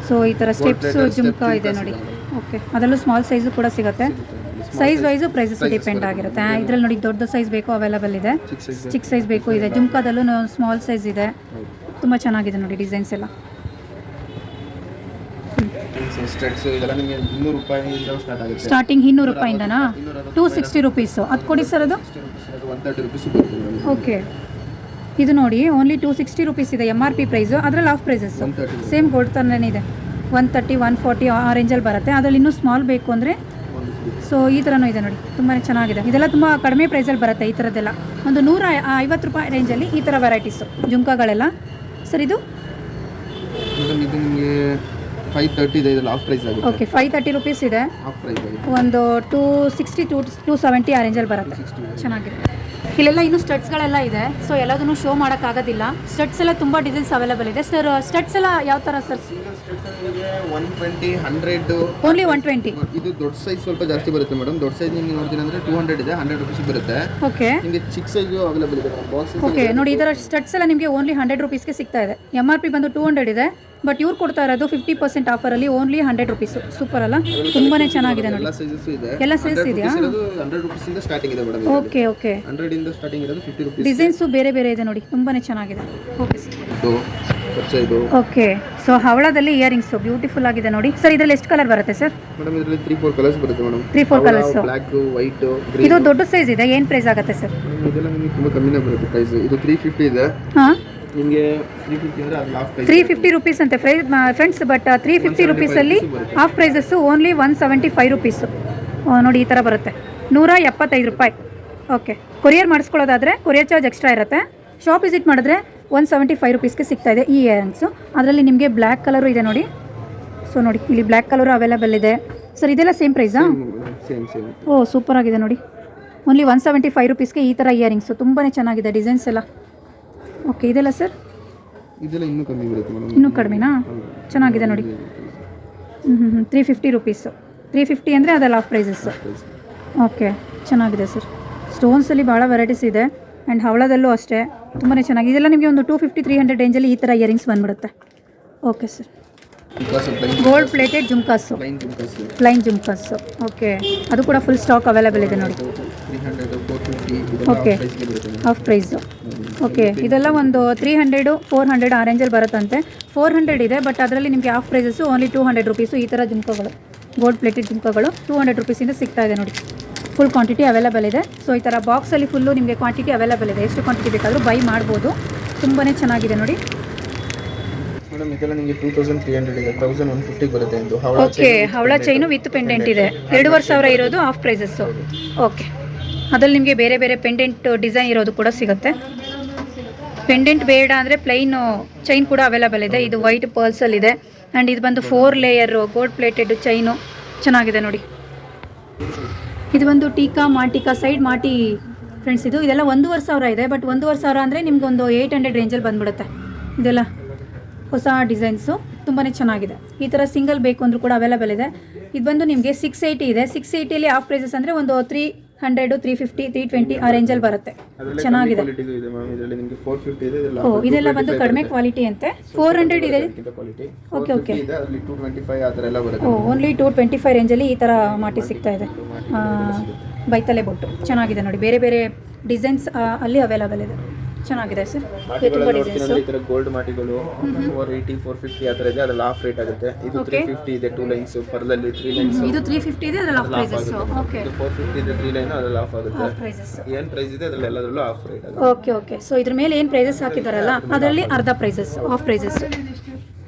ಸೊ ಈ ಥರ ಸ್ಟೆಪ್ಸು ಜುಮ್ಕಾ ಇದೆ ನೋಡಿ. ಓಕೆ ಅದರಲ್ಲೂ ಸ್ಮಾಲ್ ಸೈಜು ಕೂಡ ಸಿಗುತ್ತೆ. ಸೈಜ್ ವೈಸು ಪ್ರೈಸಸ್ ಡಿಪೆಂಡ್ ಆಗಿರುತ್ತೆ. ಇದರಲ್ಲಿ ನೋಡಿ ದೊಡ್ಡ ಸೈಜ್ ಬೇಕು ಅವೈಲಬಲ್ ಇದೆ. ಚಿಕ್ಕ ಸೈಜ್ ಬೇಕು. ಇದೆ. ಜುಮ್ಕಾದಲ್ಲೂ ಸ್ಮಾಲ್ ಸೈಜ್ ಇದೆ. ತುಂಬ ಚೆನ್ನಾಗಿದೆ ನೋಡಿ ಡಿಸೈನ್ಸ್ ಎಲ್ಲ. ಸ್ಟಾರ್ಟಿಂಗ್ ಇನ್ನೂರು ರೂಪಾಯಿಂದನಾ? ಟೂ ಸಿಕ್ಸ್ಟಿ ರುಪೀಸು ಅದು ಕೊಡಿ ಸರ್ ಅದು. ಓಕೆ ಇದು ನೋಡಿ ಓನ್ಲಿ ಟೂ ಸಿಕ್ಸ್ಟಿ ರುಪೀಸ್ ಇದೆ ಎಂ ಆರ್ ಪಿ ಪ್ರೈಸು ಅದರಲ್ಲಿ ಆಫ್ ಪ್ರೈಸಸ್ ಸೇಮ್ ಗೋಲ್ಡ್ ಥರನೇ ಇದೆ. ಒನ್ ತರ್ಟಿ ಒನ್ ಫಾರ್ಟಿ ಆ ರೇಂಜಲ್ಲಿ ಬರುತ್ತೆ. ಅದರಲ್ಲಿ ಇನ್ನೂ ಸ್ಮಾಲ್ ಬೇಕು ಅಂದರೆ ಸೊ ಈ ಥರನೂ ಇದೆ ನೋಡಿ. ತುಂಬಾ ಚೆನ್ನಾಗಿದೆ. ಇದೆಲ್ಲ ತುಂಬ ಕಡಿಮೆ ಪ್ರೈಸಲ್ಲಿ ಬರುತ್ತೆ ಈ ಥರದ್ದೆಲ್ಲ ಒಂದು ನೂರ ಐವತ್ತು ರೂಪಾಯಿ ರೇಂಜಲ್ಲಿ ಈ ಥರ ವೆರೈಟೀಸು ಜುಮ್ಕಾಗಳೆಲ್ಲ. ಸರ್ ಇದು? ಮೇಡಮ್ ಇದು ನಿಮಗೆ ಫೈವ್ ತರ್ಟಿ ಇದೆ ಪ್ರೈಸ್ ಆಗುತ್ತೆ. ಓಕೆ ಫೈವ್ ತರ್ಟಿ ರುಪೀಸ್ ಇದೆ. ಆಫ್ ಪ್ರೈಸ್ ಆಗುತ್ತೆ ಒಂದು two sixty to two seventy ಆ ರೇಂಜಲ್ಲಿ ಬರುತ್ತೆ. ಚೆನ್ನಾಗಿದೆ. ಇಲ್ಲೆಲ್ಲ ಇನ್ನೂ ಸ್ಟಡ್ಸ್ಗಳೆಲ್ಲ ಇದೆ. ಸೊ ಎಲ್ಲದನ್ನು ಶೋ ಮಾಡೋಕ್ಕಾಗೋದಿಲ್ಲ. ಸ್ಟಡ್ಸ್ ಎಲ್ಲ ತುಂಬ ಡಿಸೈನ್ಸ್ ಅವೈಲೇಬಲ್ ಇದೆ. ಸರ್ ಸ್ಟಡ್ಸ್ ಎಲ್ಲ ಯಾವ ಥರ sir one twenty hundred only one twenty ಇದು ದೊಡ್ಡ ಸೈಜ್ ಸ್ವಲ್ಪ ಜಾಸ್ತಿ ಬರುತ್ತೆ ಮೇಡಮ್ ದೊಡ್ಡ ಸೈಜ್ ನಿಮಗೆ ನೋಡ್ತೀನಿ ಅಂದ್ರೆ ಟೂ ಹಂಡ್ರೆಡ್ ಇದೆ ಹಂಡ್ರೆಡ್ ರುಪೀಸ್ ಬರುತ್ತೆ. ಓಕೆ ನಿಮಗೆ ಚಿಕ್ಕ ಸೈಜ್ ಅವೈಲೇಬಲ್ ಇದೆ ಬಾಕ್ಸ್ ಓಕೆ ನೋಡಿ ಈ ಥರ ಸ್ಟಡ್ಸ್ ಎಲ್ಲ ನಿಮಗೆ ಓನ್ಲಿ ಹಂಡ್ರೆಡ್ ರುಪೀಸ್ಗೆ ಸಿಗ್ತಾ ಇದೆ. ಎಂ ಆರ್ ಪಿ ಬಂದು ಟೂ ಹಂಡ್ರೆಡ್ ಇದೆ. ಬಟ್ ಇವ್ರು ಕೊಡ್ತಾ ಇರೋದು ಫಿಫ್ಟಿ ಪರ್ಸೆಂಟ್ ಆಫರಲ್ಲಿ ಓನ್ಲಿ ಹಂಡ್ರೆಡ್ ರುಪೀಸ್ ಸೂಪರ್ ಅಲ್ಲ? ತುಂಬಾನೇ ಚೆನ್ನಾಗಿದೆ ನೋಡಿ. ಎಲ್ಲ ಸೈಜಸ್ ಇದೆ. ಎಲ್ಲ ಸೈಜ್ ಇದೆಯಾ? ಓಕೆ ಓಕೆ ಡಿಸೈನ್ಸು ಬೇರೆ ಬೇರೆ ಇದೆ ನೋಡಿ. ತುಂಬಾ ಚೆನ್ನಾಗಿದೆ. ಓಕೆ ಸೊ ಹವಳದಲ್ಲಿ ಇಯರಿಂಗ್ಸು ಬ್ಯೂಟಿಫುಲ್ ಆಗಿದೆ ನೋಡಿ. ಸರ್ ಇದರಲ್ಲಿ ಎಷ್ಟು ಕಲರ್ ಬರುತ್ತೆ ಸರ್ ತ್ರೀ ಫೋರ್ ಕಲರ್ಸ್ ಬರುತ್ತೆ madam three four colours black white ಇದು ದೊಡ್ಡ ಸೈಜ್ ಇದೆ. ಏನು ಪ್ರೈಸ್ ಆಗುತ್ತೆ ಸರ್ ಇದೆಲ್ಲ ನಿಮಗೆ ತುಂಬ ಕಮ್ಮಿನೇ ಬರುತ್ತೆ ಪ್ರೈಸ್ ಇದು ತ್ರೀ ಫಿಫ್ಟಿ ಇದೆ. ಹಾಂ? ನಿಮಗೆ ತ್ರೀ ಫಿಫ್ಟಿ ರುಪೀಸ್ ಅಂತೆ fry friends but three fifty ರುಪೀಸಲ್ಲಿ half prices only one seventy five rupees ನೋಡಿ ಈ ಥರ ಬರುತ್ತೆ. ನೂರ ಎಪ್ಪತ್ತೈದು ರೂಪಾಯಿ. ಓಕೆ ಕೊರಿಯರ್ ಮಾಡಿಸ್ಕೊಳ್ಳೋದಾದರೆ ಕೊರಿಯರ್ ಚಾರ್ಜ್ ಎಕ್ಸ್ಟ್ರಾ ಇರುತ್ತೆ. ಶಾಪ್ ವಿಸಿಟ್ ಮಾಡಿದ್ರೆ ಒನ್ ಸೆವೆಂಟಿ ಫೈವ್ ರುಪೀಸ್ಗೆ ಸಿಗ್ತಾ ಇದೆ ಈ ಇಯರಿಂಗ್ಸು ಅದರಲ್ಲಿ ನಿಮಗೆ ಬ್ಲ್ಯಾಕ್ ಕಲರು ಇದೆ ನೋಡಿ. ಸೊ ನೋಡಿ ಇಲ್ಲಿ ಬ್ಲ್ಯಾಕ್ ಕಲರು ಅವೈಲೇಬಲ್ ಇದೆ. ಸರ್ ಇದೆಲ್ಲ ಸೇಮ್ ಪ್ರೈಸಾ ಓ ಸೂಪರ್ ಆಗಿದೆ ನೋಡಿ. ಓನ್ಲಿ ಒನ್ ಸೆವೆಂಟಿ ಫೈವ್ ರುಪೀಸ್ಗೆ ಈ ಥರ ಇಯರಿಂಗ್ಸು ತುಂಬಾ ಚೆನ್ನಾಗಿದೆ ಡಿಸೈನ್ಸ್ ಎಲ್ಲ. ಓಕೆ ಇದೆಲ್ಲ ಸರ್? ಇದೆಲ್ಲ ಇನ್ನೂ ಕಮ್ಮಿ ಬರುತ್ತೆ ಮೇಡಮ್. ಇನ್ನೂ ಕಡಿಮೆನಾ? ಚೆನ್ನಾಗಿದೆ ನೋಡಿ. ಹ್ಞೂ ಹ್ಞೂ ಹ್ಞೂ three fifty rupees three fifty ಅಂದರೆ ಅದೆಲ್ಲ ಆಫ್ ಪ್ರೈಸಸ್ಸು ಓಕೆ ಚೆನ್ನಾಗಿದೆ ಸರ್. ಸ್ಟೋನ್ಸಲ್ಲಿ ಭಾಳ ವೆರೈಟೀಸ್ ಇದೆ. ಆ್ಯಂಡ್ ಹವಳದಲ್ಲೂ ಅಷ್ಟೇ. ತುಂಬಾ ಚೆನ್ನಾಗಿದೆ ಇದೆಲ್ಲ ನಿಮಗೆ ಒಂದು ಟೂ ಫಿಫ್ಟಿ ತ್ರೀ ಹಂಡ್ರೆಡ್ ರೇಂಜಲ್ಲಿ ಈ ಥರ ಇಯರಿಂಗ್ಸ್ ಬಂದ್ಬಿಡುತ್ತೆ. Okay sir. Gold plated jhumkas. Plain jhumkas okay ಅದು ಕೂಡ ಫುಲ್ ಸ್ಟಾಕ್ ಅವೈಲೇಬಲ್ ಇದೆ ನೋಡಿ. ಓಕೆ ಆಫ್ ಪ್ರೈಸು ಓಕೆ ಇದೆಲ್ಲ ಒಂದು ತ್ರೀ ಹಂಡ್ರೆಡು ಫೋರ್ ಹಂಡ್ರೆಡ್ ಆ ರೇಂಜಲ್ಲಿ ಬರುತ್ತಂತೆ. ಫೋರ್ ಹಂಡ್ರೆಡ್ ಇದೆ ಬಟ್ ಅದರಲ್ಲಿ ನಿಮಗೆ half prices only two hundred rupees ಈ ಥರ ಜುಮ್ಕಗಳು ಗೋಲ್ಡ್ ಪ್ಲೇಟೆಡ್ ಜುಮ್ಕಗಳು ಟೂ ಹಂಡ್ರೆಡ್ ರುಪೀಸಿಂದ ಸಿಗ್ತಾ ಇದೆ ನೋಡಿ. ಫುಲ್ ಕ್ವಾಂಟಿಟಿ ಅವೈಲೇಬಲ್ ಇದೆ. ಸೊ ಈ ಥರ ಬಾಕ್ಸಲ್ಲಿ ಫುಲ್ಲು ನಿಮಗೆ ಕ್ವಾಂಟಿಟಿ ಅವೈಲೇಬಲ್ ಇದೆ. ಎಷ್ಟು ಕ್ವಾಂಟಿಟಿ ಬೇಕಾದರೂ ಬೈ ಮಾಡ್ಬೋದು. ತುಂಬಾ ಚೆನ್ನಾಗಿದೆ ನೋಡಿ. ಮೇಡಮ್ ಇದೆಲ್ಲ ನಿಮಗೆ ಟೂ ತೌಸಂಡ್ ತ್ರೀ ಹಂಡ್ರೆಡ್ ಇದೆ. ತೌಸಂಡ್ ಒನ್ ಫಿಫ್ಟಿ ಬರುತ್ತೆ ಇದು. ಹವಳ ಓಕೆ ಹವಳ ಚೈನು ವಿತ್ ಪೆಂಡೆಂಟ್ ಇದೆ. ಎರಡೂವರೆ ಸಾವಿರ ಇರೋದು ಆಫ್ ಪ್ರೈಸಸ್ಸು ಓಕೆ ಅದ್ರಲ್ಲಿ ನಿಮಗೆ ಬೇರೆ ಬೇರೆ ಪೆಂಡೆಂಟ್ ಡಿಸೈನ್ ಇರೋದು ಕೂಡ ಸಿಗುತ್ತೆ. ಪೆಂಡೆಂಟ್ ಬೇಡ ಅಂದರೆ ಪ್ಲೈನ್ ಚೈನ್ ಕೂಡ ಅವೈಲೇಬಲ್ ಇದೆ. ಇದು ವೈಟ್ ಪರ್ಲ್ಸಲ್ಲಿದೆ ಆ್ಯಂಡ್ ಇದು. ಬಂದು four layer gold plated chain ಚೆನ್ನಾಗಿದೆ ನೋಡಿ. ಇದು ಒಂದು ಟೀಕಾ ಮಾಟಿಕಾ ಸೈಡ್ ಮಾಟಿ ಫ್ರೆಂಡ್ಸ್ ಇದು ಇದೆಲ್ಲ ಒಂದೂವರೆ ಸಾವಿರ ಇದೆ. ಬಟ್ ಒಂದೂವರೆ ಸಾವಿರ ಅಂದರೆ ನಿಮ್ಗೊಂದು ಏಯ್ಟ್ ಹಂಡ್ರೆಡ್ ರೇಂಜಲ್ಲಿ ಬಂದ್ಬಿಡುತ್ತೆ. ಇದೆಲ್ಲ ಹೊಸ ಡಿಸೈನ್ಸು ತುಂಬಾ ಚೆನ್ನಾಗಿದೆ. ಈ ಥರ ಸಿಂಗಲ್ ಬೇಕು ಅಂದರೂ ಕೂಡ ಅವೈಲೇಬಲ್ ಇದೆ. ಇದು ಬಂದು ನಿಮಗೆ ಸಿಕ್ಸ್ ಏಯ್ಟಿ ಇದೆ. ಸಿಕ್ಸ್ ಏಯ್ಟಿಯಲ್ಲಿ ಆಫ್ ಪ್ರೈಸಸ್ ಅಂದರೆ ಒಂದು three hundred three fifty three twenty ಆ ರೇಂಜಲ್ಲಿ ಬರುತ್ತೆ. ಚೆನ್ನಾಗಿದೆ. ಓ ಇದೆಲ್ಲ ಬಂದು ಕಡಿಮೆ ಕ್ವಾಲಿಟಿ ಅಂತೆ? ಫೋರ್ ಹಂಡ್ರೆಡ್ ಇದೆ? ಓಕೆ ಓಕೆ ಓ ಓನ್ಲಿ ಟೂ ಟ್ವೆಂಟಿ ಫೈವ್ ರೇಂಜಲ್ಲಿ ಈ ಥರ ಮಾಟಿ ಸಿಗ್ತಾ ಇದೆ. ಬೈತಲೆ ಬೊಟ್ಟು. ಚೆನ್ನಾಗಿದೆ ನೋಡಿ. ಬೇರೆ ಬೇರೆ ಡಿಸೈನ್ಸ್ ಅಲ್ಲಿ ಅವೈಲಬಲ್ ಇದೆ. ಚೆನ್ನಾಗಿದೆ ಸರ್. ಈ ಥರ ಗೋಲ್ಡ್ ಮಾಟಿಗಳು ಫೋರ್ ಏಯ್ಟಿ ಫೋರ್ ಫಿಫ್ಟಿ ಆ ಥರ ಇದೆ. ಅದ್ರಲ್ಲಿ ಆಫ್ ರೇಟ್ ಆಗುತ್ತೆ. ಇದು ತ್ರೀ ಫಿಫ್ಟಿ ಇದೆ ಟೂ ಲೈನ್ಸ್ ಪರ್ಲಲ್ಲಿ ತ್ರೀ ಲೈನ್ಸ್ ಇದು ತ್ರೀ ಫಿಫ್ಟಿ ಇದೆ ಅದರಲ್ಲಿ ಆಫ್ ಪ್ರೈಸಸ್ ಓಕೆ ಇದು ಫೋರ್ ಫಿಫ್ಟಿ ಇದೆ ತ್ರೀ ಲೈನ್ ಅದ್ರಲ್ಲಿ ಆಫ್ ಆಗುತ್ತೆ. ಆಫ್ ಪ್ರೈಸಸ್ ಏನು ಪ್ರೈಸ್ ಇದೆ ಅದ್ರಲ್ಲಿ ಎಲ್ಲದರಲ್ಲೂ ಆಫ್ ರೇಟ್ ಆಗುತ್ತೆ. ಓಕೆ ಓಕೆ ಸೊ ಇದ್ರ ಮೇಲೆ ಏನು ಪ್ರೈಸಸ್ ಹಾಕಿದಾರಲ್ಲ ಅದರಲ್ಲಿ ಅರ್ಧ ಪ್ರೈಸಸ್ ಆಫ್ ಪ್ರೈಸಸ್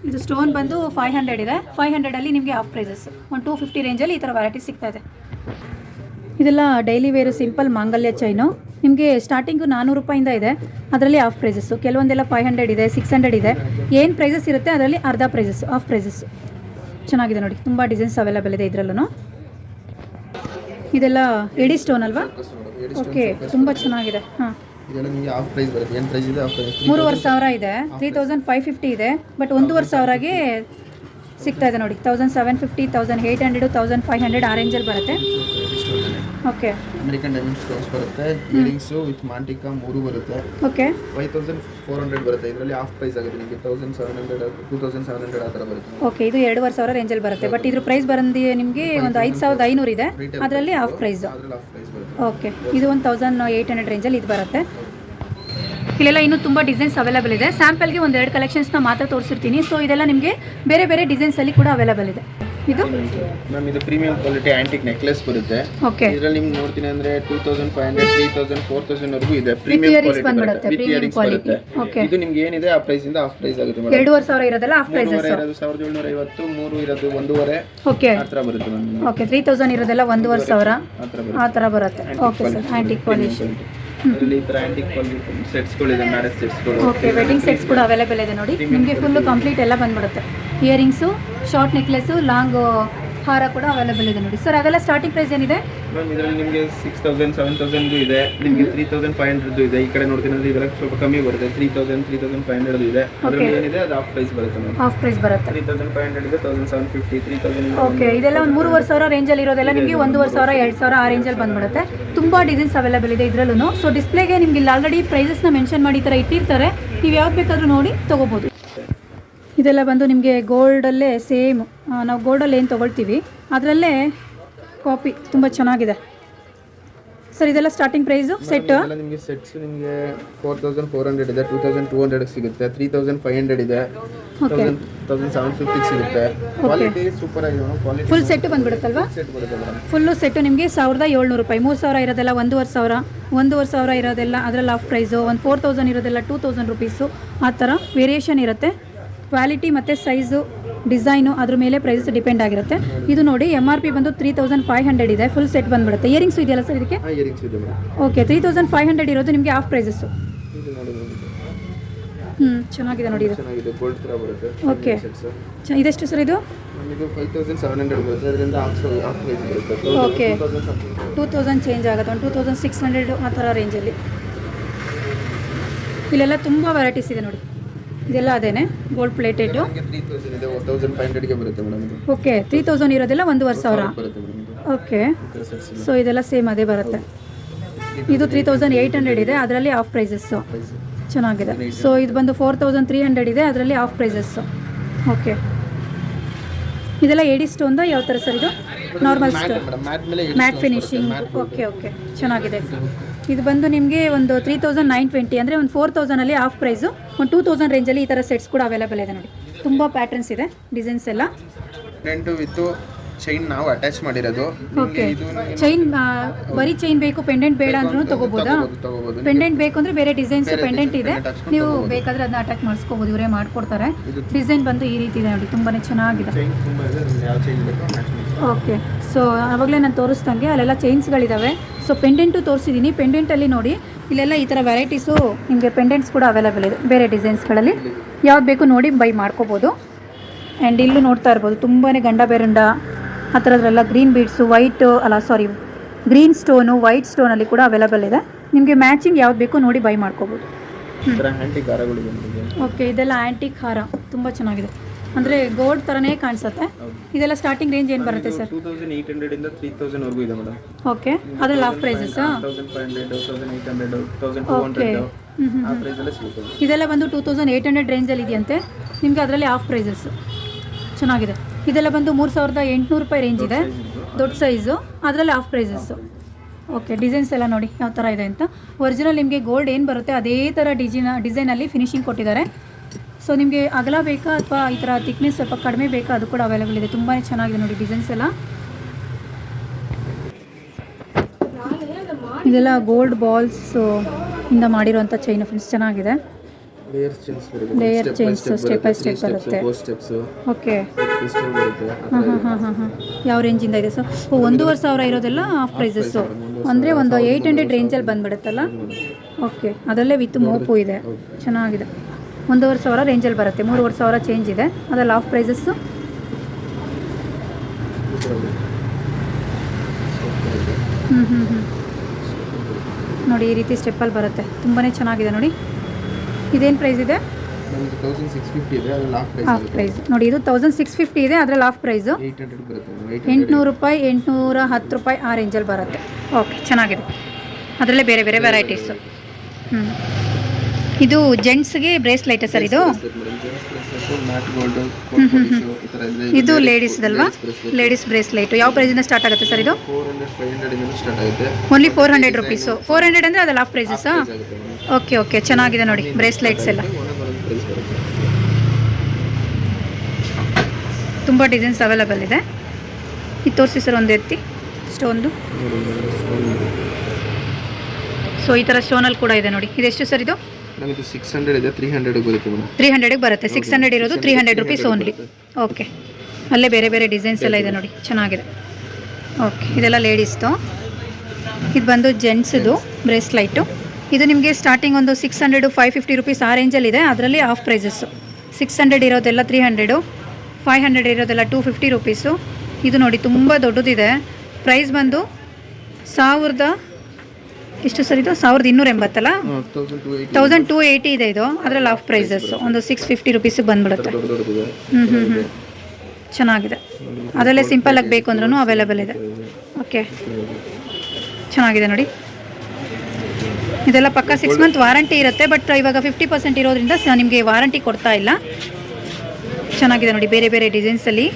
ಇದು ಸ್ಟೋನ್ ಬಂದು ಫೈವ್ ಹಂಡ್ರೆಡ್ ಇದೆ. ಫೈವ್ ಹಂಡ್ರೆಡಲ್ಲಿ ನಿಮಗೆ ಆಫ್ ಪ್ರೈಸಸ್ ಒಂದು ಟೂ ಫಿಫ್ಟಿ ರೇಂಜಲ್ಲಿ ಈ ಥರ ವೆರೈಟಿ ಸಿಗ್ತಾ ಇದೆ. ಇದೆಲ್ಲ ಡೈಲಿ ವೇರು ಸಿಂಪಲ್ ಮಾಂಗಲ್ಯ ಚೈನು ನಿಮಗೆ ಸ್ಟಾರ್ಟಿಂಗು ನಾನ್ನೂರು ರೂಪಾಯಿಂದ ಇದೆ. ಅದರಲ್ಲಿ ಆಫ್ ಪ್ರೈಸಸ್ಸು ಕೆಲವೊಂದೆಲ್ಲ ಫೈವ್ ಹಂಡ್ರೆಡ್ ಇದೆ ಸಿಕ್ಸ್ ಹಂಡ್ರೆಡ್ ಇದೆ. ಏನು ಪ್ರೈಸಸ್ ಇರುತ್ತೆ ಅದರಲ್ಲಿ ಅರ್ಧ ಪ್ರೈಸಸ್ ಆಫ್ ಪ್ರೈಸಸ್ ಚೆನ್ನಾಗಿದೆ ನೋಡಿ. ತುಂಬ ಡಿಸೈನ್ಸ್ ಅವೈಲೇಬಲ್ ಇದೆ ಇದರಲ್ಲೂ ಇದೆಲ್ಲ ಎಡಿ ಸ್ಟೋನ್ ಅಲ್ವಾ? ಓಕೆ ತುಂಬ ಚೆನ್ನಾಗಿದೆ. ಹಾಂ. ಮೂರುವರೆ ಸಾವಿರ ಇದೆ. ತ್ರೀ ತೌಸಂಡ್ ಫೈವ್ ಫಿಫ್ಟಿ ಇದೆ. ಬಟ್ ಒಂದೂವರೆ ಸಾವಿರಗೆ ಸಿಗ್ತಾ ಇದೆ ನೋಡಿ. Thousand seven fifty thousand eight hundred thousand five hundred ಆ ರೇಂಜಲ್ಲಿ ಬರುತ್ತೆ. ಓಕೆ ಅಮೆರಿಕನ್ ಡೈಮಂಡ್ ಸ್ಟೋನ್ಸ್ ಬರುತ್ತೆ. ಇಯರಿಂಗ್ಸು ವಿತ್ ಮಾಂಟಿಕಾ ಮೂರು ಬರುತ್ತೆ. Okay five thousand four hundred ಬರುತ್ತೆ. ಇದರಲ್ಲಿ ಹಾಫ್ ಪ್ರೈಸ್ ಆಗುತ್ತೆ ನಿಮಗೆ. Thousand seven hundred two thousand seven hundred ಆ ಥರ ಬರುತ್ತೆ. ಓಕೆ ಇದು ಎರಡೂವರೆ ಸಾವಿರ ರೇಂಜಲ್ಲಿ ಬರುತ್ತೆ. ಬಟ್ ಇದ್ರ ಪ್ರೈಸ್ ಬಂದು ನಿಮಗೆ ಒಂದು ಐದು ಸಾವಿರದ ಐನೂರು ಇದೆ. ಅದರಲ್ಲಿ ಹಾಫ್ ಪ್ರೈಸ್ ಅದರಲ್ಲಿ ಹಾಫ್ ಪ್ರೈಸ್ ಬರುತ್ತೆ. ಓಕೆ ಇದು ಒಂದು ತೌಸಂಡ್ ಏಯ್ಟ್ ಹಂಡ್ರೆಡ್ ರೇಂಜಲ್ಲಿ ಇದು ಬರುತ್ತೆ. ಇಲ್ಲೆಲ್ಲ ಇನ್ನೂ ತುಂಬ ಡಿಸೈನ್ಸ್ ಅವೈಲೇಬಲ್ ಇದೆ. ಸ್ಯಾಂಪಲ್ಗೆ ಒಂದು ಎರಡು ಕಲೆಕ್ಷನ್ಸ್ನ ಮಾತ್ರ ತೋರಿಸಿರ್ತೀನಿ. ಸೊ ಇದೆಲ್ಲ ನಿಮಗೆ ಬೇರೆ ಬೇರೆ ಡಿಸೈನ್ಸಲ್ಲಿ ಕೂಡ ಅವೈಲೇಬಲ್ ಇದೆ. ಇದು? ಮ್ಯಾಮ್ ಇದು ಪ್ರೀಮಿಯಂ ಕ್ವಾಲಿಟಿ ಆಂಟಿಕ್ ನೆಕ್ಲೆಸ್ ಬರುತ್ತೆ. ಓಕೆ ಇದರಲ್ಲಿ ನಿಮ್ಗೆ ನೋಡ್ತೀನಿ ಅಂದ್ರೆ two thousand five hundred three thousand four thousand ವರೆಗೂ ಇದೆ. ಪ್ರೀಮಿಯಂ ಕ್ವಾಲಿಟಿ ಬರುತ್ತೆ. With earrings. ಬರುತ್ತೆ. Okay. ಇದು ನಿಮ್ಗೆ ಏನಿದೆ ಆ ಪ್ರೈಸ್ ಇಂದ ಆಫ್ ಪ್ರೈಸ್ ಆಗುತ್ತೆ ಮೇಡಮ್ ಎರಡೂವರೆ ಸಾವಿರ ಇರೋದಲ್ಲ ಆಫ್ ಪ್ರೈಸ್ ಇರೋದು ಸಾವಿರದ ಏಳ್ನೂರ ಐವತ್ತು ಮೂರು ಇರೋದು ಒಂದೂವರೆ. ಓಕೆ ಆ ಥರ ಬರುತ್ತೆ ಮ್ಯಾಮ್ ಓಕೆ ತ್ರೀ ತೌಸಂಡ್ ಇರೋದೆಲ್ಲ ಒಂದೂವರೆ ಸಾವಿರ. ಆ ಬರುತ್ತೆ. ಆ ಥರ ಬರುತ್ತೆ. ಓಕೆ ಸರ್ ಆಂಟಿಕ್ ಪಾಲಿಶ್ ಅದರಲ್ಲಿ ಬ್ರ್ಯಾಂಡಿಂಗ್ ಕ್ವಾಲಿಟಿ ಸೆಟ್ಸ್ಗಳಿದೆ ಮ್ಯಾರೇಜ್ ಸೆಟ್ಸ್ಗಳು ಓಕೆ ವೆಡ್ಡಿಂಗ್ ಸೆಟ್ಸ್ ಕೂಡ ಅವೈಲೇಬಲ್ ಇದೆ ನೋಡಿ. ನಿಮಗೆ ಫುಲ್ಲು ಕಂಪ್ಲೀಟ್ ಎಲ್ಲ ಬಂದ್ಬಿಡುತ್ತೆ. ಇಯರಿಂಗ್ಸು ಶಾರ್ಟ್ ನೆಕ್ಲೆಸ್ಸು ಲಾಂಗ್ ಹಾರ ಕೂಡ ಅವೈಲೇಬಲ್ ಇದೆ ನೋಡಿ. ಸರ್ ಅವೆಲ್ಲ ಸ್ಟಾರ್ಟಿಂಗ್ ಪ್ರೈಸ್ ಏನಿದೆ? ಮ್ಯಾಮ್ ಇದರಲ್ಲಿ ನಿಮಗೆ ಸಿಕ್ಸ್ ತೌಸಂಡ್ ಸೆವೆನ್ ತೌಸಂಡ್ ಇದೆ. ನಿಮಗೆ ತ್ರೀ ತೌಸಂಡ್ ಫೈವ್ ಹಂಡ್ರೆಡ್ ಇದೆ. ಈ ಕಡೆ ನೋಡ್ತೀನಿ ಅಂದ್ರೆ ಇದೆಲ್ಲ ಸ್ವಲ್ಪ ಕಮ್ಮಿ ಬರುತ್ತೆ. Three thousand three thousand five hundred ಇದೆ. ಅದರಲ್ಲಿ ಏನಿದೆ ಅದು ಹಾಫ್ ಪ್ರೈಸ್ ಬರುತ್ತೆ ಮ್ಯಾಮ್ ಆಫ್ ಪ್ರೈಸ್ ಬರುತ್ತೆ. ತ್ರೀ ತೌಸಂಡ್ ಫೈವ್ ಹಂಡ್ರೆಡ್ ಇದೆ thousand seven fifty three thousand okay ಇದೆಲ್ಲ ಒಂದು ಮೂರುವರೆ ಸಾವಿರ ರೇಂಜಲ್ಲಿ ಇರೋದೆಲ್ಲ ನಿಮಗೆ ಒಂದೂವರೆ ಸಾವಿರ ಎರಡು ಸಾವಿರ ಆ ರೇಂಜಲ್ಲಿ ಬಂದ್ಬಿಡುತ್ತೆ. ತುಂಬ ಡಿಸೈನ್ಸ್ ಅವೈಲೇಬಲ್ ಇದೆ ಇದರಲ್ಲೂ ಸೊ ಡಿಸ್ಪ್ಲೇಗೆ ನಿಮ್ಗೆ ಇಲ್ಲಿ ಆಲ್ರೆಡಿ ಪ್ರೈಸಸ್ನ ಮೆನ್ಷನ್ ಮಾಡಿ ಈ ಥರ ಇಟ್ಟಿರ್ತಾರೆ. ನೀವು ಯಾವ್ದು ಬೇಕಾದರೂ ನೋಡಿ ತೊಗೋಬೋದು. ಇದೆಲ್ಲ ಬಂದು ನಿಮಗೆ ಗೋಲ್ಡಲ್ಲೇ ಸೇಮ್ ನಾವು ಗೋಲ್ಡಲ್ಲಿ ಏನು ತೊಗೊಳ್ತೀವಿ ಅದರಲ್ಲೇ ಕಾಪಿ ತುಂಬ ಚೆನ್ನಾಗಿದೆ. ಸರ್ ಇದೆಲ್ಲ ಸ್ಟಾರ್ಟಿಂಗ್ ಪ್ರೈಸು ಸೆಟ್ ನಿಮಗೆ ಸೆಟ್ಸ್ ನಿಮಗೆ ಫೋರ್ ತೌಸಂಡ್ ಫೋರ್ ಹಂಡ್ರೆಡ್ ಇದೆ ಟೂ ತೌಸಂಡ್ ಟೂ ಹಂಡ್ರೆಡ್ ಸಿಗುತ್ತೆ ತ್ರೀ ತೌಸಂಡ್ ಫೈವ್ ಹಂಡ್ರೆಡ್ ಇದೆ ತೌಸಂಡ್ ತೌಸಂಡ್ ಸೆವೆನ್ ಫಿಫ್ಟಿ ಸಿಗುತ್ತೆ. ಕ್ವಾಲಿಟಿ ಸೂಪರ್ ಆಗಿದೆ ಕ್ವಾಲಿಟಿ ಫುಲ್ ಸೆಟ್ ಬಂದ್ಬಿಡುತ್ತಲ್ವಾ? ಸೆಟ್ ಬರುತ್ತೆ ಮೇಡಮ್. ಫುಲ್ಲು ಸೆಟ್ಟು ನಿಮಗೆ ಸಾವಿರದ ಏಳ್ನೂರು ರೂಪಾಯಿ ಮೂರು ಸಾವಿರ ಇರೋದೆಲ್ಲ ಒಂದೂವರೆ ಸಾವಿರ ಒಂದೂವರೆ ಸಾವಿರ ಇರೋದೆಲ್ಲ ಅದರಲ್ಲಿ ಆಫ್ ಪ್ರೈಸು ಒಂದು ಫೋರ್ ತೌಸಂಡ್ ಇರೋದೆಲ್ಲ ಟೂ ತೌಸಂಡ್ ರುಪೀಸು ಆ ಥರ ವೇರಿಯೇಷನ್ ಇರುತ್ತೆ. ಕ್ವಾಲಿಟಿ ಮತ್ತು ಸೈಜು ಡಿಸೈನು ಅದ್ರ ಮೇಲೆ ಪ್ರೈಸಸ್ ಡಿಪೆಂಡ್ ಆಗಿರುತ್ತೆ. ಇದು ನೋಡಿ ಎಂ ಆರ್ ಪಿ ಬಂದು ತ್ರೀ ತೌಸಂಡ್ ಫೈವ್ ಹಂಡ್ರೆಡ್ ಇದೆ. ಫುಲ್ ಸೆಟ್ ಬಂದ್ಬಿಡುತ್ತೆ. ಇಯರಿಂಗ್ಸ್ ಇದೆಯಲ್ಲ ಸರ್ ಇದಕ್ಕೆ? Okay three thousand five hundred ಇರೋದು ನಿಮಗೆ ಆಫ್ ಪ್ರೈಸಸ್ಸು ಹ್ಞೂ ಚೆನ್ನಾಗಿದೆ ನೋಡಿ ಇದು. ಓಕೆ ಇದೆಷ್ಟು ಸರ್ ಇದು? Price okay two thousand change ಆಗುತ್ತೆ. ಒಂದು ಟೂ ತೌಸಂಡ್ ಸಿಕ್ಸ್ ಹಂಡ್ರೆಡ್ ಆ ಥರ ರೇಂಜಲ್ಲಿ ಇಲ್ಲೆಲ್ಲ ತುಂಬ ವೆರೈಟೀಸ್ ಇದೆ ನೋಡಿ. ಇದೆಲ್ಲ ಅದೇನೆ? Gold plated okay three thousand ಇರೋದೆಲ್ಲ ಒಂದೂವರೆ ಸಾವಿರ. ಓಕೆ ಸೊ ಇದೆಲ್ಲ ಸೇಮ್ ಅದೇ ಬರುತ್ತೆ. ಇದು ತ್ರೀ ತೌಸಂಡ್ ಏಯ್ಟ್ ಹಂಡ್ರೆಡ್ ಇದೆ ಅದರಲ್ಲಿ ಆಫ್ ಪ್ರೈಸಸ್ಸು ಪ್ರೈಸ್ ಚೆನ್ನಾಗಿದೆ. ಸೊ ಇದು ಬಂದು ಫೋರ್ ತೌಸಂಡ್ ತ್ರೀ ಹಂಡ್ರೆಡ್ ಇದೆ ಅದರಲ್ಲಿ ಆಫ್ ಪ್ರೈಸಸ್ಸು ಓಕೆ ಇದೆಲ್ಲ ಏಡಿ ಸ್ಟೋನ್ದ ಯಾವ ಥರ ಸರ್ ಇದು? Normal stone matt finishing okay okay ಚೆನ್ನಾಗಿದೆ. ಇದು ಬಂದು ನಿಮಗೆ ಒಂದು ತ್ರೀ ತೌಸಂಡ್ ನೈನ್ ಟ್ವೆಂಟಿ ಅಂದರೆ ಒಂದು ಫೋರ್ ತೌಸಂಡಲ್ಲಿ ಆಫ್ ಪ್ರೈಸು ಒಂದು ಟೂ ತೌಸಂಡ್ ರೇಂಜಲ್ಲಿ ಈ ಥರ ಸೆಟ್ಸ್ ಕೂಡ ಅವೈಲೇಬಲ್ ಇದೆ ನೋಡಿ. ತುಂಬ ಪ್ಯಾಟರ್ನ್ಸ್ ಇದೆ ಡಿಸೈನ್ಸ್ ಎಲ್ಲ. ವಿತ್ತು ಚೈನ್ ನಾವು ಅಟ್ಯಾಚ್ ಮಾಡಿರೋದು. ಓಕೆ ಚೈನ್ ಬರೀ ಚೈನ್ ಬೇಕು ಪೆಂಡೆಂಟ್ ಬೇಡ ಅಂದ್ರೂ ತಗೋಬೋದಾ ಪೆಂಡೆಂಟ್ ಬೇಕು ಅಂದ್ರೆ ಬೇರೆ ಡಿಸೈನ್ಸ್ ಪೆಂಡೆಂಟ್ ಇದೆ. ನೀವು ಬೇಕಾದ್ರೆ ಅದನ್ನ ಅಟ್ಯಾಚ್ ಮಾಡಿಸ್ಕೋಬೋದು ಇವರೇ ಮಾಡ್ಕೊಡ್ತಾರೆ. ಡಿಸೈನ್ ಬಂದು ಈ ರೀತಿ ಇದೆ ನೋಡಿ ತುಂಬಾನೇ ಚೆನ್ನಾಗಿದೆ. ಚೈನ್ ತುಂಬ ಇದೆ ಯಾವ ಚೈನ್ ಬೇಕೋ ಮ್ಯಾಚ್ ಮಾಡಿ ಓಕೆ ಸೊ ಆವಾಗಲೇ ನಾನು ತೋರಿಸ್ದಂಗೆ ಅಲ್ಲೆಲ್ಲ ಚೈನ್ಸ್ಗಳಿದ್ದಾವೆ ಸೊ ಪೆಂಡೆಂಟು ತೋರಿಸಿದ್ದೀನಿ ಪೆಂಡೆಂಟಲ್ಲಿ ನೋಡಿ ಇಲ್ಲೆಲ್ಲ ಈ ಥರ ವೆರೈಟೀಸು ನಿಮಗೆ ಪೆಂಡೆಂಟ್ಸ್ ಕೂಡ ಅವೈಲೇಬಲ್ ಇದೆ. ಬೇರೆ ಡಿಸೈನ್ಸ್ಗಳಲ್ಲಿ ಯಾವ್ದು ಬೇಕು ನೋಡಿ ಬೈ ಮಾಡ್ಕೋಬೋದು. ಆ್ಯಂಡ್ ಇಲ್ಲೂ ನೋಡ್ತಾ ಇರ್ಬೋದು ತುಂಬಾ ಗಂಡ ಬೇರುಂಡ ಆ ಥರದ್ರೆಲ್ಲ ಗ್ರೀನ್ ಬೀಡ್ಸು ವೈಟ್ ಅಲ್ಲ ಸಾರಿ ಗ್ರೀನ್ ಸ್ಟೋನು ವೈಟ್ ಸ್ಟೋನಲ್ಲಿ ಕೂಡ ಅವೈಲೇಬಲ್ ಇದೆ. ನಿಮಗೆ ಮ್ಯಾಚಿಂಗ್ ಯಾವ್ದು ಬೇಕು ನೋಡಿ ಬೈ ಮಾಡ್ಕೋಬೋದು. ಓಕೆ ಇದೆಲ್ಲ ಆ್ಯಂಟಿಕ್ ಹಾರ. ತುಂಬ ಚೆನ್ನಾಗಿದೆ. ಅಂದರೆ ಗೋಲ್ಡ್ ಥರನೇ ಕಾಣಿಸುತ್ತೆ. ಇದೆಲ್ಲ ಸ್ಟಾರ್ಟಿಂಗ್ ರೇಂಜ್ ಏನು ಬರುತ್ತೆ sir two thousand eight hundred ಇಂದ ತ್ರೀ ತೌಸಂಡ್ ವರ್ಗೂ ಇದೆ ಮೇಡಮ್ ಓಕೆ ಅದ್ರಲ್ಲಿ half prices thousand five hundred thousand eight hundred thousand two hundred ಆ ಪ್ರೈಸಲ್ಲೇ ಸಿಗುತ್ತೆ. ಇದೆಲ್ಲ ಬಂದು ಟೂ ತೌಸಂಡ್ ಏಯ್ಟ್ ಹಂಡ್ರೆಡ್ ರೇಂಜಲ್ಲಿ ಇದೆಯಂತೆ. ನಿಮಗೆ ಅದರಲ್ಲಿ ಆಫ್ ಪ್ರೈಸಸ್ ಚೆನ್ನಾಗಿದೆ. ಇದೆಲ್ಲ ಬಂದು ಮೂರು ಸಾವಿರದ ಎಂಟುನೂರು ರೂಪಾಯಿ ರೇಂಜ್ ಇದೆ. ದೊಡ್ಡ ಸೈಜು ಅದರಲ್ಲಿ ಆಫ್ ಪ್ರೈಸಸ್ಸು ಓಕೆ ಡಿಸೈನ್ಸ್ ಎಲ್ಲ ನೋಡಿ ಯಾವ ಥರ ಇದೆ ಅಂತ. ಒರಿಜಿನಲ್ ನಿಮಗೆ ಗೋಲ್ಡ್ ಏನು ಬರುತ್ತೆ ಅದೇ ಥರ ಡಿಸೈನ್ ಡಿಸೈನಲ್ಲಿ ಫಿನಿಶಿಂಗ್ ಕೊಟ್ಟಿದ್ದಾರೆ. ಸೊ ನಿಮಗೆ ಅಗಲ ಬೇಕಾ ಅಥವಾ ಈ ಥರ ತಿಕ್ನೆಸ್ ಸ್ವಲ್ಪ ಕಡಿಮೆ ಬೇಕಾ? ಅದು ಕೂಡ ಅವೈಲೇಬಲ್ ಇದೆ. ತುಂಬಾ ಚೆನ್ನಾಗಿದೆ ನೋಡಿ ಡಿಸೈನ್ಸ್ ಎಲ್ಲ. ಇದೆಲ್ಲ ಗೋಲ್ಡ್ ಬಾಲ್ಸ್ ಇಂದ ಮಾಡಿರುವಂಥ ಚೈನ್ ಫ್ರೆಂಡ್ಸ್ ಚೆನ್ನಾಗಿದೆ. Layer chains step by step ಬರುತ್ತೆ. ಓಕೆ ಹಾಂ ಹಾಂ ಹಾಂ ಹಾಂ ಹಾಂ ಯಾವ ರೇಂಜಿಂದ ಇದೆ ಸೊ ಒಂದೂವರೆ ಸಾವಿರ ಇರೋದೆಲ್ಲ ಆಫ್ ಪ್ರೈಸಸ್ಸು ಅಂದರೆ ಒಂದು ಏಯ್ಟ್ ಹಂಡ್ರೆಡ್ ರೇಂಜಲ್ಲಿ ಬಂದ್ಬಿಡುತ್ತಲ್ಲ? ಓಕೆ ಅದರಲ್ಲೇ ವಿತ್ ಮೋಪು ಇದೆ. ಚೆನ್ನಾಗಿದೆ. ಒಂದೂವರೆ ಸಾವಿರ ರೇಂಜಲ್ಲಿ ಬರುತ್ತೆ. ಮೂರುವರೆ ಸಾವಿರ ಚೇಂಜ್ ಇದೆ. ಅದರಲ್ಲಿ ಆಫ್ ಪ್ರೈಸಸ್ಸು. ಹ್ಞೂ ಹ್ಞೂ ಹ್ಞೂ ನೋಡಿ ಈ ರೀತಿ ಸ್ಟೆಪ್ಪಲ್ಲಿ ಬರುತ್ತೆ. ತುಂಬಾ ಚೆನ್ನಾಗಿದೆ ನೋಡಿ. ಇದೇನು ಪ್ರೈಸ್ ಇದೆ? ಹಾಫ್ ಪ್ರೈಸ್ ನೋಡಿ ಇದು ತೌಸಂಡ್ ಸಿಕ್ಸ್ ಫಿಫ್ಟಿ ಇದೆ. ಅದರಲ್ಲಿ ಆಫ್ ಪ್ರೈಸು ಎಂಟುನೂರು ರೂಪಾಯಿ ಎಂಟುನೂರ ಹತ್ತು ರೂಪಾಯಿ ಆ ರೇಂಜಲ್ಲಿ ಬರುತ್ತೆ. ಓಕೆ ಚೆನ್ನಾಗಿದೆ. ಅದರಲ್ಲೇ ಬೇರೆ ಬೇರೆ ವೆರೈಟೀಸು ಹ್ಞೂ ಇದು ಜೆಂಟ್ಸ್ಗೆ ಬ್ರೇಸ್ಲೈಟ್ ಸರ್ ಇದು? ಇದು. ಲೇಡೀಸ್ ಅಲ್ವಾ ಲೇಡೀಸ್ ಬ್ರೇಸ್ಲೈಟ್ ಯಾವ ಪ್ರೈಸ್ ಇಂದ ಸ್ಟಾರ್ಟ್ ಆಗುತ್ತೆ ಸರ್ ಇದು? Only four hundred rupees four hundred ಅಂದರೆ ಅದಲ್ಲ ಆಫ್ ಪ್ರೈಸಸ್ ಓಕೆ ಓಕೆ ಚೆನ್ನಾಗಿದೆ ನೋಡಿ. ಬ್ರೇಸ್ಲೈಟ್ಸ್ ಎಲ್ಲ. ತುಂಬಾ ತುಂಬ ಡಿಸೈನ್ಸ್ ಅವೈಲೇಬಲ್ ಇದೆ. ಇದು ತೋರಿಸಿ ಸರ್ ಒಂದು ಎತ್ತಿ. ಸ್ಟೋನ್ದು ಸೊ ಈ ಥರ ಸ್ಟೋನಲ್ಲಿ ಕೂಡ ಇದೆ ನೋಡಿ. ಇದೆಷ್ಟು ಸರ್ ಇದು? ಇದು ಸಿಕ್ಸ್ ಹಂಡ್ರೆಡ್ ಇದೆ ತ್ರೀ ಹಂಡ್ರೆಡ್ ಬರುತ್ತೆ ಮೇಡಮ್. ತ್ರೀ ಹಂಡ್ರೆಡಿಗೆ ಬರುತ್ತೆ. ಸಿಕ್ಸ್ ಹಂಡ್ರೆಡ್ ಇರೋದು three hundred rupees only okay ಅಲ್ಲೇ ಬೇರೆ ಬೇರೆ ಡಿಸೈನ್ಸ್ ಎಲ್ಲ ಇದೆ ನೋಡಿ. ಚೆನ್ನಾಗಿದೆ. ಓಕೆ ಇದೆಲ್ಲ ಲೇಡೀಸ್ದು ಇದು ಬಂದು ಜೆಂಟ್ಸ್ದು ಬ್ರೇಸ್ಲೈಟು ಇದು ನಿಮಗೆ ಸ್ಟಾರ್ಟಿಂಗ್ ಒಂದು six hundred five fifty rupees ಆ ರೇಂಜಲ್ಲಿದೆ ಅದರಲ್ಲಿ ಆಫ್ ಪ್ರೈಸಸ್ಸು ಸಿಕ್ಸ್ ಹಂಡ್ರೆಡ್ ಇರೋದೆಲ್ಲ ತ್ರೀ ಹಂಡ್ರೆಡು ಫೈವ್ ಹಂಡ್ರೆಡ್ ಇರೋದೆಲ್ಲ ಟೂ ಫಿಫ್ಟಿ ರುಪೀಸು ಇದು ನೋಡಿ ತುಂಬ ದೊಡ್ಡದಿದೆ. ಪ್ರೈಸ್ ಬಂದು ಸಾವಿರದ ಎಷ್ಟು ಸರ್ ಇದು? ಸಾವಿರದ ಇನ್ನೂರ ಎಂಬತ್ತಲ್ಲ? ತೌಸಂಡ್ ಟು ಏಯ್ಟಿ ಇದೆ ಇದು. ಅದರಲ್ಲಿ ಆಫ್ ಪ್ರೈಸಸ್ ಒಂದು ಸಿಕ್ಸ್ ಫಿಫ್ಟಿ ರುಪೀಸಿಗೆ ಬಂದ್ಬಿಡುತ್ತೆ. ಹ್ಞೂ ಹ್ಞೂ ಹ್ಞೂ ಚೆನ್ನಾಗಿದೆ. ಅದರಲ್ಲೇ ಸಿಂಪಲ್ ಆಗಿ ಬೇಕು ಅಂದ್ರೂ ಅವೈಲೇಬಲ್ ಇದೆ. ಓಕೆ ಚೆನ್ನಾಗಿದೆ ನೋಡಿ. ಇದೆಲ್ಲ ಪಕ್ಕ ಸಿಕ್ಸ್ ಮಂತ್ ವಾರಂಟಿ ಇರುತ್ತೆ ಬಟ್ ಇವಾಗ ಫಿಫ್ಟಿ ಪರ್ಸೆಂಟ್ ಇರೋದ್ರಿಂದ ನಿಮಗೆ ವಾರಂಟಿ ಕೊಡ್ತಾ ಇಲ್ಲ. ಚೆನ್ನಾಗಿದೆ ನೋಡಿ ಬೇರೆ ಬೇರೆ ಡಿಸೈನ್ಸಲ್ಲಿ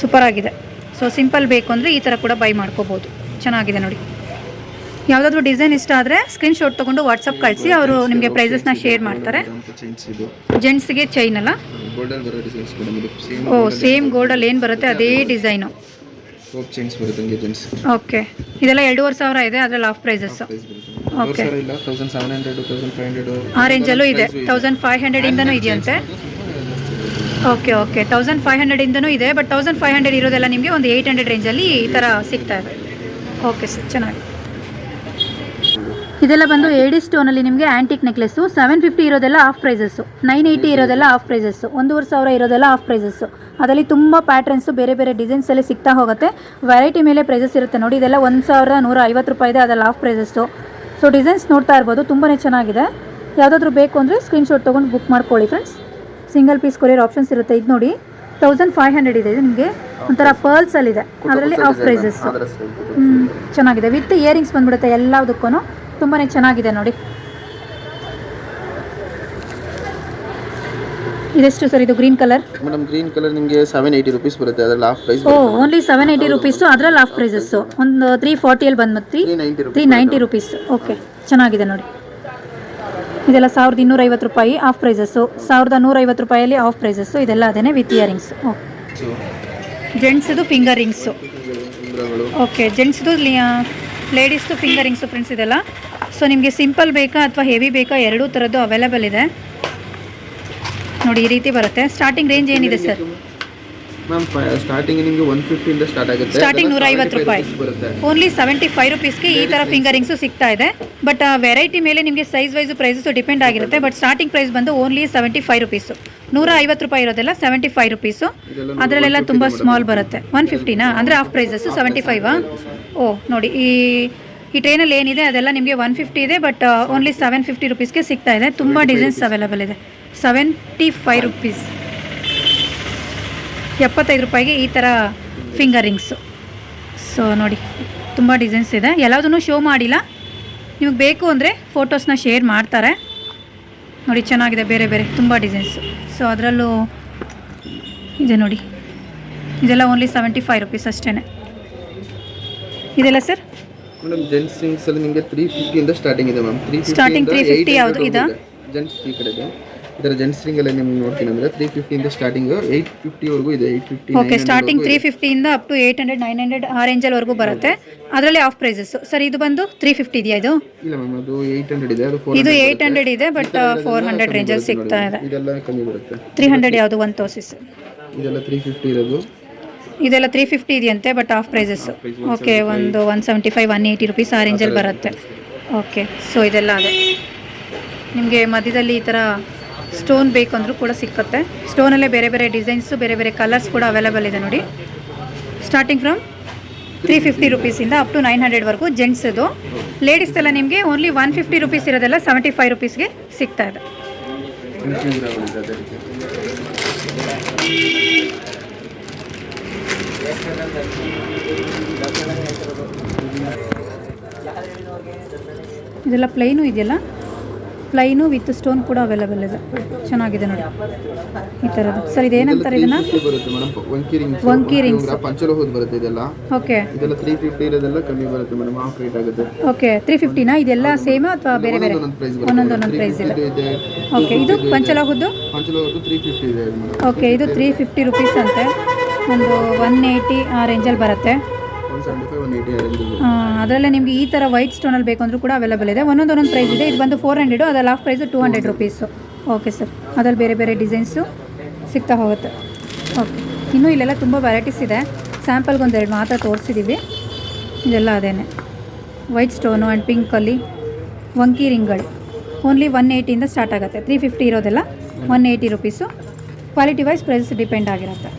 ಸೂಪರ್ ಆಗಿದೆ. ಸೊ ಸಿಂಪಲ್ ಬೇಕು ಅಂದರೆ ಈ ಥರ ಕೂಡ ಬೈ ಮಾಡ್ಕೋಬೋದು. ಚೆನ್ನಾಗಿದೆ ನೋಡಿ. ಯಾವುದಾದ್ರೂ ಡಿಸೈನ್ ಇಷ್ಟ ಆದರೆ ಸ್ಕ್ರೀನ್ಶಾಟ್ ತೊಗೊಂಡು ವಾಟ್ಸಪ್ ಕಳಿಸಿ, ಅವರು ನಿಮಗೆ ಪ್ರೈಸಸ್ನ ಶೇರ್ ಮಾಡ್ತಾರೆ. ಜೆಂಟ್ಸ್ಗೆ ಚೈನ್ ಅಲ್ಲ? ಓ ಸೇಮ್ ಗೋಲ್ಡಲ್ಲಿ ಏನು ಬರುತ್ತೆ? ಅದೇ ಡಿಸೈನು ಓಕೆ ಇದೆಲ್ಲ ಎರಡೂವರೆ ಸಾವಿರ ಇದೆ, ಅದರಲ್ಲಿ ಆಫ್ ಪ್ರೈಸಸ್ ಓಕೆ ಆ ರೇಂಜಲ್ಲೂ ಇದೆ. ತೌಸಂಡ್ ಫೈವ್ ಹಂಡ್ರೆಡಿಂದನೂ ಇದೆಯಂತೆ. ಓಕೆ ಓಕೆ ತೌಸಂಡ್ ಫೈವ್ ಹಂಡ್ರೆಡಿಂದನೂ ಇದೆ ಬಟ್ ತೌಸಂಡ್ ಫೈವ್ ಹಂಡ್ರೆಡ್ ಇರೋದೆಲ್ಲ ನಿಮಗೆ ಒಂದು ಏಯ್ಟ್ ಹಂಡ್ರೆಡ್ ರೇಂಜಲ್ಲಿ ಈ ಥರ ಸಿಗ್ತಾ ಇದೆ. ಓಕೆ ಸರ್ ಚೆನ್ನಾಗಿ ಇದೆಲ್ಲ ಬಂದು ಏಡಿ ಸ್ಟೋನಲ್ಲಿ ನಿಮಗೆ ಆ್ಯಂಟಿಕ್ ನೆಕ್ಲೆಸ್ಸು ಸೆವೆನ್ ಫಿಫ್ಟಿ ಇರೋದೆಲ್ಲ ಆಫ್ ಪ್ರೈಸಸ್ ನೈನ್ ಏಯ್ಟಿ ಇರೋದೆಲ್ಲ ಆಫ್ ಪ್ರೈಸಸ್ ಒಂದೂವರೆ ಸಾವಿರ ಇರೋದೆಲ್ಲ ಆಫ್ ಪ್ರೈಸಸ್ ಅದರಲ್ಲಿ ತುಂಬ ಪ್ಯಾಟ್ರನ್ಸು ಬೇರೆ ಬೇರೆ ಡಿಸೈನ್ಸ್ ಅಲ್ಲಿ ಸಿಗ್ತಾ ಹೋಗುತ್ತೆ. ವೆರೈಟಿ ಮೇಲೆ ಪ್ರೈಸಸ್ ಇರುತ್ತೆ ನೋಡಿ ಇದೆಲ್ಲ ಒಂದು ಸಾವಿರದ ನೂರ ಐವತ್ತು ರೂಪಾಯಿ ಇದೆ ಅದೆಲ್ಲ ಆಫ್ ಪ್ರೈಸಸ್ಸು ಸೊ ಡಿಸೈನ್ಸ್ ನೋಡ್ತಾ ಇರ್ಬೋದು ತುಂಬಾ ಚೆನ್ನಾಗಿದೆ. ಯಾವುದಾದ್ರೂ ಬೇಕು ಅಂದರೆ ಸ್ಕ್ರೀನ್ಶಾಟ್ ತೊಗೊಂಡು ಬುಕ್ ಮಾಡ್ಕೊಳ್ಳಿ friends single piece courier options ಇರುತ್ತೆ. ಇದು ನೋಡಿ ತೌಸಂಡ್ ಫೈವ್ ಹಂಡ್ರೆಡ್ ಇದೆ. ಇದು ನಿಮಗೆ ಒಂಥರ ಪರ್ಲ್ಸಲ್ಲಿದೆ ಅದರಲ್ಲಿ ಆಫ್ ಪ್ರೈಸಸ್ ಹ್ಞೂ ಚೆನ್ನಾಗಿದೆ. ವಿತ್ ಇಯರಿಂಗ್ಸ್ ಬಂದ್ಬಿಡುತ್ತೆ ಎಲ್ಲದಕ್ಕೂ ತುಂಬಾ ಚೆನ್ನಾಗಿದೆ ನೋಡಿ. ಇದೆಷ್ಟು ಸರ್ ಇದು green colour? Madam green colour ನಿಮಗೆ ಸೆವೆನ್ ಏಯ್ಟಿ ರುಪೀಸ್ ಬರುತ್ತೆ. ಅದರಲ್ಲಿ ಹಾಫ್ ಪ್ರೈಸ್ ಓ ಓನ್ಲಿ ಸೆವೆನ್ ಏಯ್ಟಿ ರುಪೀಸು ಅದರಲ್ಲಿ ಆಫ್ ಪ್ರೈಸಸ್ಸು ಒಂದು ತ್ರೀ ಫಾರ್ಟಿಯಲ್ಲಿ ಬಂದ್ಬಿಟ್ಟು three ninety three rupees okay ಚೆನ್ನಾಗಿದೆ ನೋಡಿ. ಇದೆಲ್ಲ ಸಾವಿರದ ಇನ್ನೂರೈವತ್ತು ರೂಪಾಯಿ ಆಫ್ ಪ್ರೈಸಸ್ಸು ಸಾವಿರದ ನೂರೈವತ್ತು ರೂಪಾಯಲ್ಲಿ ಆಫ್ ಪ್ರೈಸಸ್ಸು ಇದೆಲ್ಲ ಅದೇ ವಿತ್ ಇಯರಿಂಗ್ಸ್ ಓಕೆ ಜೆಂಟ್ಸ್ದು ಫಿಂಗರ್ ರಿಂಗ್ಸು ಓಕೆ ಜೆಂಟ್ಸ್ದು ಲೇಡೀಸ್ದು ಫಿಂಗರಿಂಗ್ಸು ಫ್ರೆಂಡ್ಸ್ ಇದೆಲ್ಲ. ಸೊ ನಿಮಗೆ ಸಿಂಪಲ್ ಬೇಕಾ ಅಥವಾ ಹೆವಿ ಬೇಕಾ? ಎರಡೂ ಥರದ್ದು ಅವೈಲೇಬಲ್ ಇದೆ. ನೋಡಿ ಈ ರೀತಿ ಬರುತ್ತೆ. ಸ್ಟಾರ್ಟಿಂಗ್ ರೇಂಜ್ ಏನಿದೆ ಸರ್ ಮ್ಯಾಮ್ ಸ್ಟಾರ್ಟಿಂಗ್ ನಿಮಗೆ ಒನ್ ಫಿಫ್ಟಿಯಿಂದ ಸ್ಟಾರ್ಟ್ ಆಗುತ್ತೆ. Starting ಅದೆಲ್ಲ 150 ರೂಪಾಯಿ. ಓನ್ಲಿ ಸೆವೆಂಟಿ ಫೈವ್ ರುಪೀಸ್ಗೆ ಈ ಥರ ಫಿಂಗರಿಂಗ್ಸು ಸಿಗ್ತಾ ಇದೆ. ಬಟ್ ವೆರೈಟಿ ಮೇಲೆ ನಿಮಗೆ ಸೈಜ್ ವೈಸ್ ಪ್ರೈಸಸ್ಸು ಡಿಪೆಂಡ್ ಆಗಿರುತ್ತೆ. ಬಟ್ ಸ್ಟಾರ್ಟಿಂಗ್ ಪ್ರೈಸ್ ಬಂದು ಓನ್ಲಿ ಸೆವೆಂಟಿ ಫೈವ್ ರುಪೀಸು ನೂರ ಐವತ್ತು ರೂಪಾಯಿ ಇರೋದೆಲ್ಲ ಸೆವೆಂಟಿ ಫೈವ್ ರುಪೀಸು ಅದರಲ್ಲೆಲ್ಲ ತುಂಬ ಸ್ಮಾಲ್ ಬರುತ್ತೆ. ಒನ್ ಫಿಫ್ಟಿನಾ ಅಂದರೆ ಆಫ್ ಪ್ರೈಸಸ್ಸು ಸೆವೆಂಟಿ ಫೈವಾ ಓ ನೋಡಿ ಈ ಈ ಟ್ರೈನಲ್ಲಿ ಏನಿದೆ ಅದೆಲ್ಲ ನಿಮಗೆ ಒನ್ ಫಿಫ್ಟಿ ಇದೆ ಬಟ್ ಓನ್ಲಿ ಸೆವೆನ್ ಫಿಫ್ಟಿ ರುಪೀಸ್ಗೆ ಸಿಗ್ತಾ ಇದೆ. ತುಂಬ ಡಿಸೈನ್ಸ್ ಅವೈಲೇಬಲ್ ಇದೆ. ಸೆವೆಂಟಿ ಫೈವ್ ರುಪೀಸ್ ಎಪ್ಪತ್ತೈದು ರೂಪಾಯಿಗೆ ಈ ಥರ ಫಿಂಗರಿಂಗ್ಸು ಸೊ ನೋಡಿ ತುಂಬ ಡಿಸೈನ್ಸ್ ಇದೆ. ಎಲ್ಲದನ್ನು ಶೋ ಮಾಡಿಲ್ಲ. ನಿಮಗೆ ಬೇಕು ಅಂದರೆ ಫೋಟೋಸ್ನ ಶೇರ್ ಮಾಡ್ತಾರೆ. ನೋಡಿ ಚೆನ್ನಾಗಿದೆ ಬೇರೆ ಬೇರೆ ತುಂಬ ಡಿಸೈನ್ಸು ಸೊ ಅದರಲ್ಲೂ ಇದೆ ನೋಡಿ. ಇದೆಲ್ಲ ಓನ್ಲಿ ಸೆವೆಂಟಿ ಫೈವ್ ರುಪೀಸ್ ಅಷ್ಟೇ ಇದೆಲ್ಲ ಸರ್? ಮೇಡಮ್ ಜೆಂಟ್ಸ್ ರಿಂಗ್ಸ್ ಅಲ್ಲಿ ನಿಮಗೆ ತ್ರೀ ಇಂದ ಸ್ಟಾರ್ಟಿಂಗ್ ಇದೆ ಮ್ಯಾಮ್. ತ್ರೀ Starting 350 ಯಾವ್ದು ಇದಾ? ಜೆಂಟ್ಸ್ ಈ ಕಡೆ ಇದೆ. ಇದರ ಜೆಂಟ್ಸ್ ರಿಂಗ್ ಅಲ್ಲಿ ನಿಮ್ಗೆ ನೋಡ್ತೀನಿ ಅಂದ್ರೆ ತ್ರೀ ಇಂದ ಸ್ಟಾರ್ಟಿಂಗ್ ಏಯ್ಟ್ ಫಿಫ್ಟಿವರೆಗೂ ಇದೆ. Eight fifty okay starting three ಫಿಫ್ಟಿಯಿಂದ up to eight hundred nine hundred ಆ ರೇಂಜಲ್ವರೆಗೂ ಬರುತ್ತೆ. ಅದರಲ್ಲಿ ಆಫ್ ಪ್ರೈಸಸ್ ಸರ್ ಇದು ಬಂದು ತ್ರೀ ಫಿಫ್ಟಿ ಇದೆಯಾ ಇದು? ಇಲ್ಲ ಮ್ಯಾಮ್ ಅದು ಏಯ್ಟ್ ಹಂಡ್ರೆಡ್ ಇದೆ ಅದು ಇದು ಏಯ್ಟ್ ಹಂಡ್ರೆಡ್ ಇದೆ ಬಟ್ ಫೋರ್ ಹಂಡ್ರೆಡ್ ರೇಂಜಲ್ಲಿ ಸಿಗ್ತಾ ಇದೆ. ಇದೆಲ್ಲ ಕಮ್ಮಿ ಬರುತ್ತೆ. ತ್ರೀ ಹಂಡ್ರೆಡ್ ಯಾವುದು? ಒನ್ ತೋಸಿಸ್ ಇದೆಲ್ಲ ತ್ರೀ ಫಿಫ್ಟಿ ಇರೋದು. ಇದೆಲ್ಲ ತ್ರೀ ಫಿಫ್ಟಿ ಇದೆಯಂತೆ ಬಟ್ ಆಫ್ ಪ್ರೈಸಸ್ ಓಕೆ ಒಂದು one seventy five one eighty rupees ಆ ರೇಂಜಲ್ಲಿ ಬರುತ್ತೆ. ಓಕೆ ಸೊ ಇದೆಲ್ಲ ಅದೇ. ನಿಮಗೆ ಮಧ್ಯದಲ್ಲಿ ಈ ಥರ ಸ್ಟೋನ್ ಬೇಕಂದ್ರೂ ಅಂದರೂ ಕೂಡ ಸಿಕ್ಕತ್ತೆ. ಸ್ಟೋನಲ್ಲೇ ಬೇರೆ ಬೇರೆ ಡಿಸೈನ್ಸು ಬೇರೆ ಬೇರೆ ಕಲರ್ಸ್ ಕೂಡ ಅವೈಲೇಬಲ್ ಇದೆ ನೋಡಿ. ಸ್ಟಾರ್ಟಿಂಗ್ ಫ್ರಮ್ ತ್ರೀ ಫಿಫ್ಟಿ ರುಪೀಸಿಂದ ಅಪ್ ಟು ನೈನ್ ಹಂಡ್ರೆಡ್ವರೆಗೂ ಜೆಂಟ್ಸದು ಲೇಡೀಸ್ ಎಲ್ಲ ನಿಮಗೆ ಓನ್ಲಿ ಒನ್ ಫಿಫ್ಟಿ ರುಪೀಸ್ ಇರೋದೆಲ್ಲ ಸೆವೆಂಟಿ ಫೈವ್ ರುಪೀಸ್ಗೆ ಸಿಗ್ತಾ ಇದೆ ಇನ್ಫ್ಯೂಸ್ ಇದೆ ಅದೇ ರೀತಿ ಇದೆಲ್ಲ ಪ್ಲೈನು ಇದೆಯಲ್ಲ? ಪ್ಲೈನು ವಿತ್ ಸ್ಟೋನ್ ಕೂಡ ಅವೈಲೇಬಲ್ ಇದೆ. ಚೆನ್ನಾಗಿದೆ ನೋಡಿ. ಈ ಥರದ್ದು ಸರ್ ಇದೇನಂತಾರೆ ಇದನ್ನ? 350 ವಂಕಿ ರಿಂಗ್ಸ್. ಪಂಚಲೋಹದ ಬರುತ್ತೆ ಇದೆಲ್ಲ. ಓಕೆ ಇದೆಲ್ಲ ತ್ರೀ ಫಿಫ್ಟಿ ಇರೋದೆಲ್ಲ ಕಮ್ಮಿ ಬರುತ್ತೆ ಮೇಡಮ್ ಆಫ್ ರೇಟ್ ಆಗುತ್ತೆ. ಓಕೆ 350 ನಾ? ಇದೆಲ್ಲ ಸೇಮ್ ಅಥವಾ ಬೇರೆ ಬೇರೆ? ಒಂದೊಂದು ಪ್ರೈಸ್ ಒಂದೊಂದು ಒಂದೊಂದು ಪ್ರೈಸ್ ಇದೆ. ಓಕೆ ಇದು ಪಂಚಲೋಹದ್ದು? ಪಂಚಲೋಹದ್ದು ತ್ರೀ ಫಿಫ್ಟಿ ಇದೆ ಓಕೆ ಇದು ತ್ರೀ ಫಿಫ್ಟಿ ರುಪೀಸ್ ಅಂತೆ. ಒಂದು ಒನ್ ಏಯ್ಟಿ ಆ ರೇಂಜಲ್ಲಿ ಬರುತ್ತೆ. ಅದರಲ್ಲೇ ನಿಮಗೆ ಈ ಥರ ವೈಟ್ ಸ್ಟೋನಲ್ಲಿ ಬೇಕು ಅಂದರೂ ಕೂಡ ಅವೈಲೇಬಲ್ ಇದೆ. ಒಂದೊಂದು ಒಂದೊಂದು ಪ್ರೈಸ್ ಇದೆ. ಇದು ಬಂದು ಫೋರ್ ಹಂಡ್ರೆಡು ಅದ್ರಲ್ಲಿ half price two hundred rupees okay sir ಅದರಲ್ಲಿ ಬೇರೆ ಬೇರೆ ಡಿಸೈನ್ಸು ಸಿಗ್ತಾ ಹೋಗುತ್ತೆ. ಓಕೆ ಇನ್ನೂ ಇಲ್ಲೆಲ್ಲ ತುಂಬ ವೆರೈಟೀಸ್ ಇದೆ. ಸ್ಯಾಂಪಲ್ಗೆ ಒಂದೆರಡು ಮಾತ್ರ ತೋರಿಸಿದ್ದೀವಿ ಇದೆಲ್ಲ ಅದೇ ವೈಟ್ ಸ್ಟೋನು ಆ್ಯಂಡ್ ಪಿಂಕಲ್ಲಿ ವಂಕಿ ರಿಂಗ್ಗಳು ಓನ್ಲಿ ಒನ್ ಏಯ್ಟಿಯಿಂದ ಸ್ಟಾರ್ಟ್ ಆಗುತ್ತೆ. ತ್ರೀ ಫಿಫ್ಟಿ ಇರೋದೆಲ್ಲ one eighty rupees quality wise price depend ಆಗಿರುತ್ತೆ.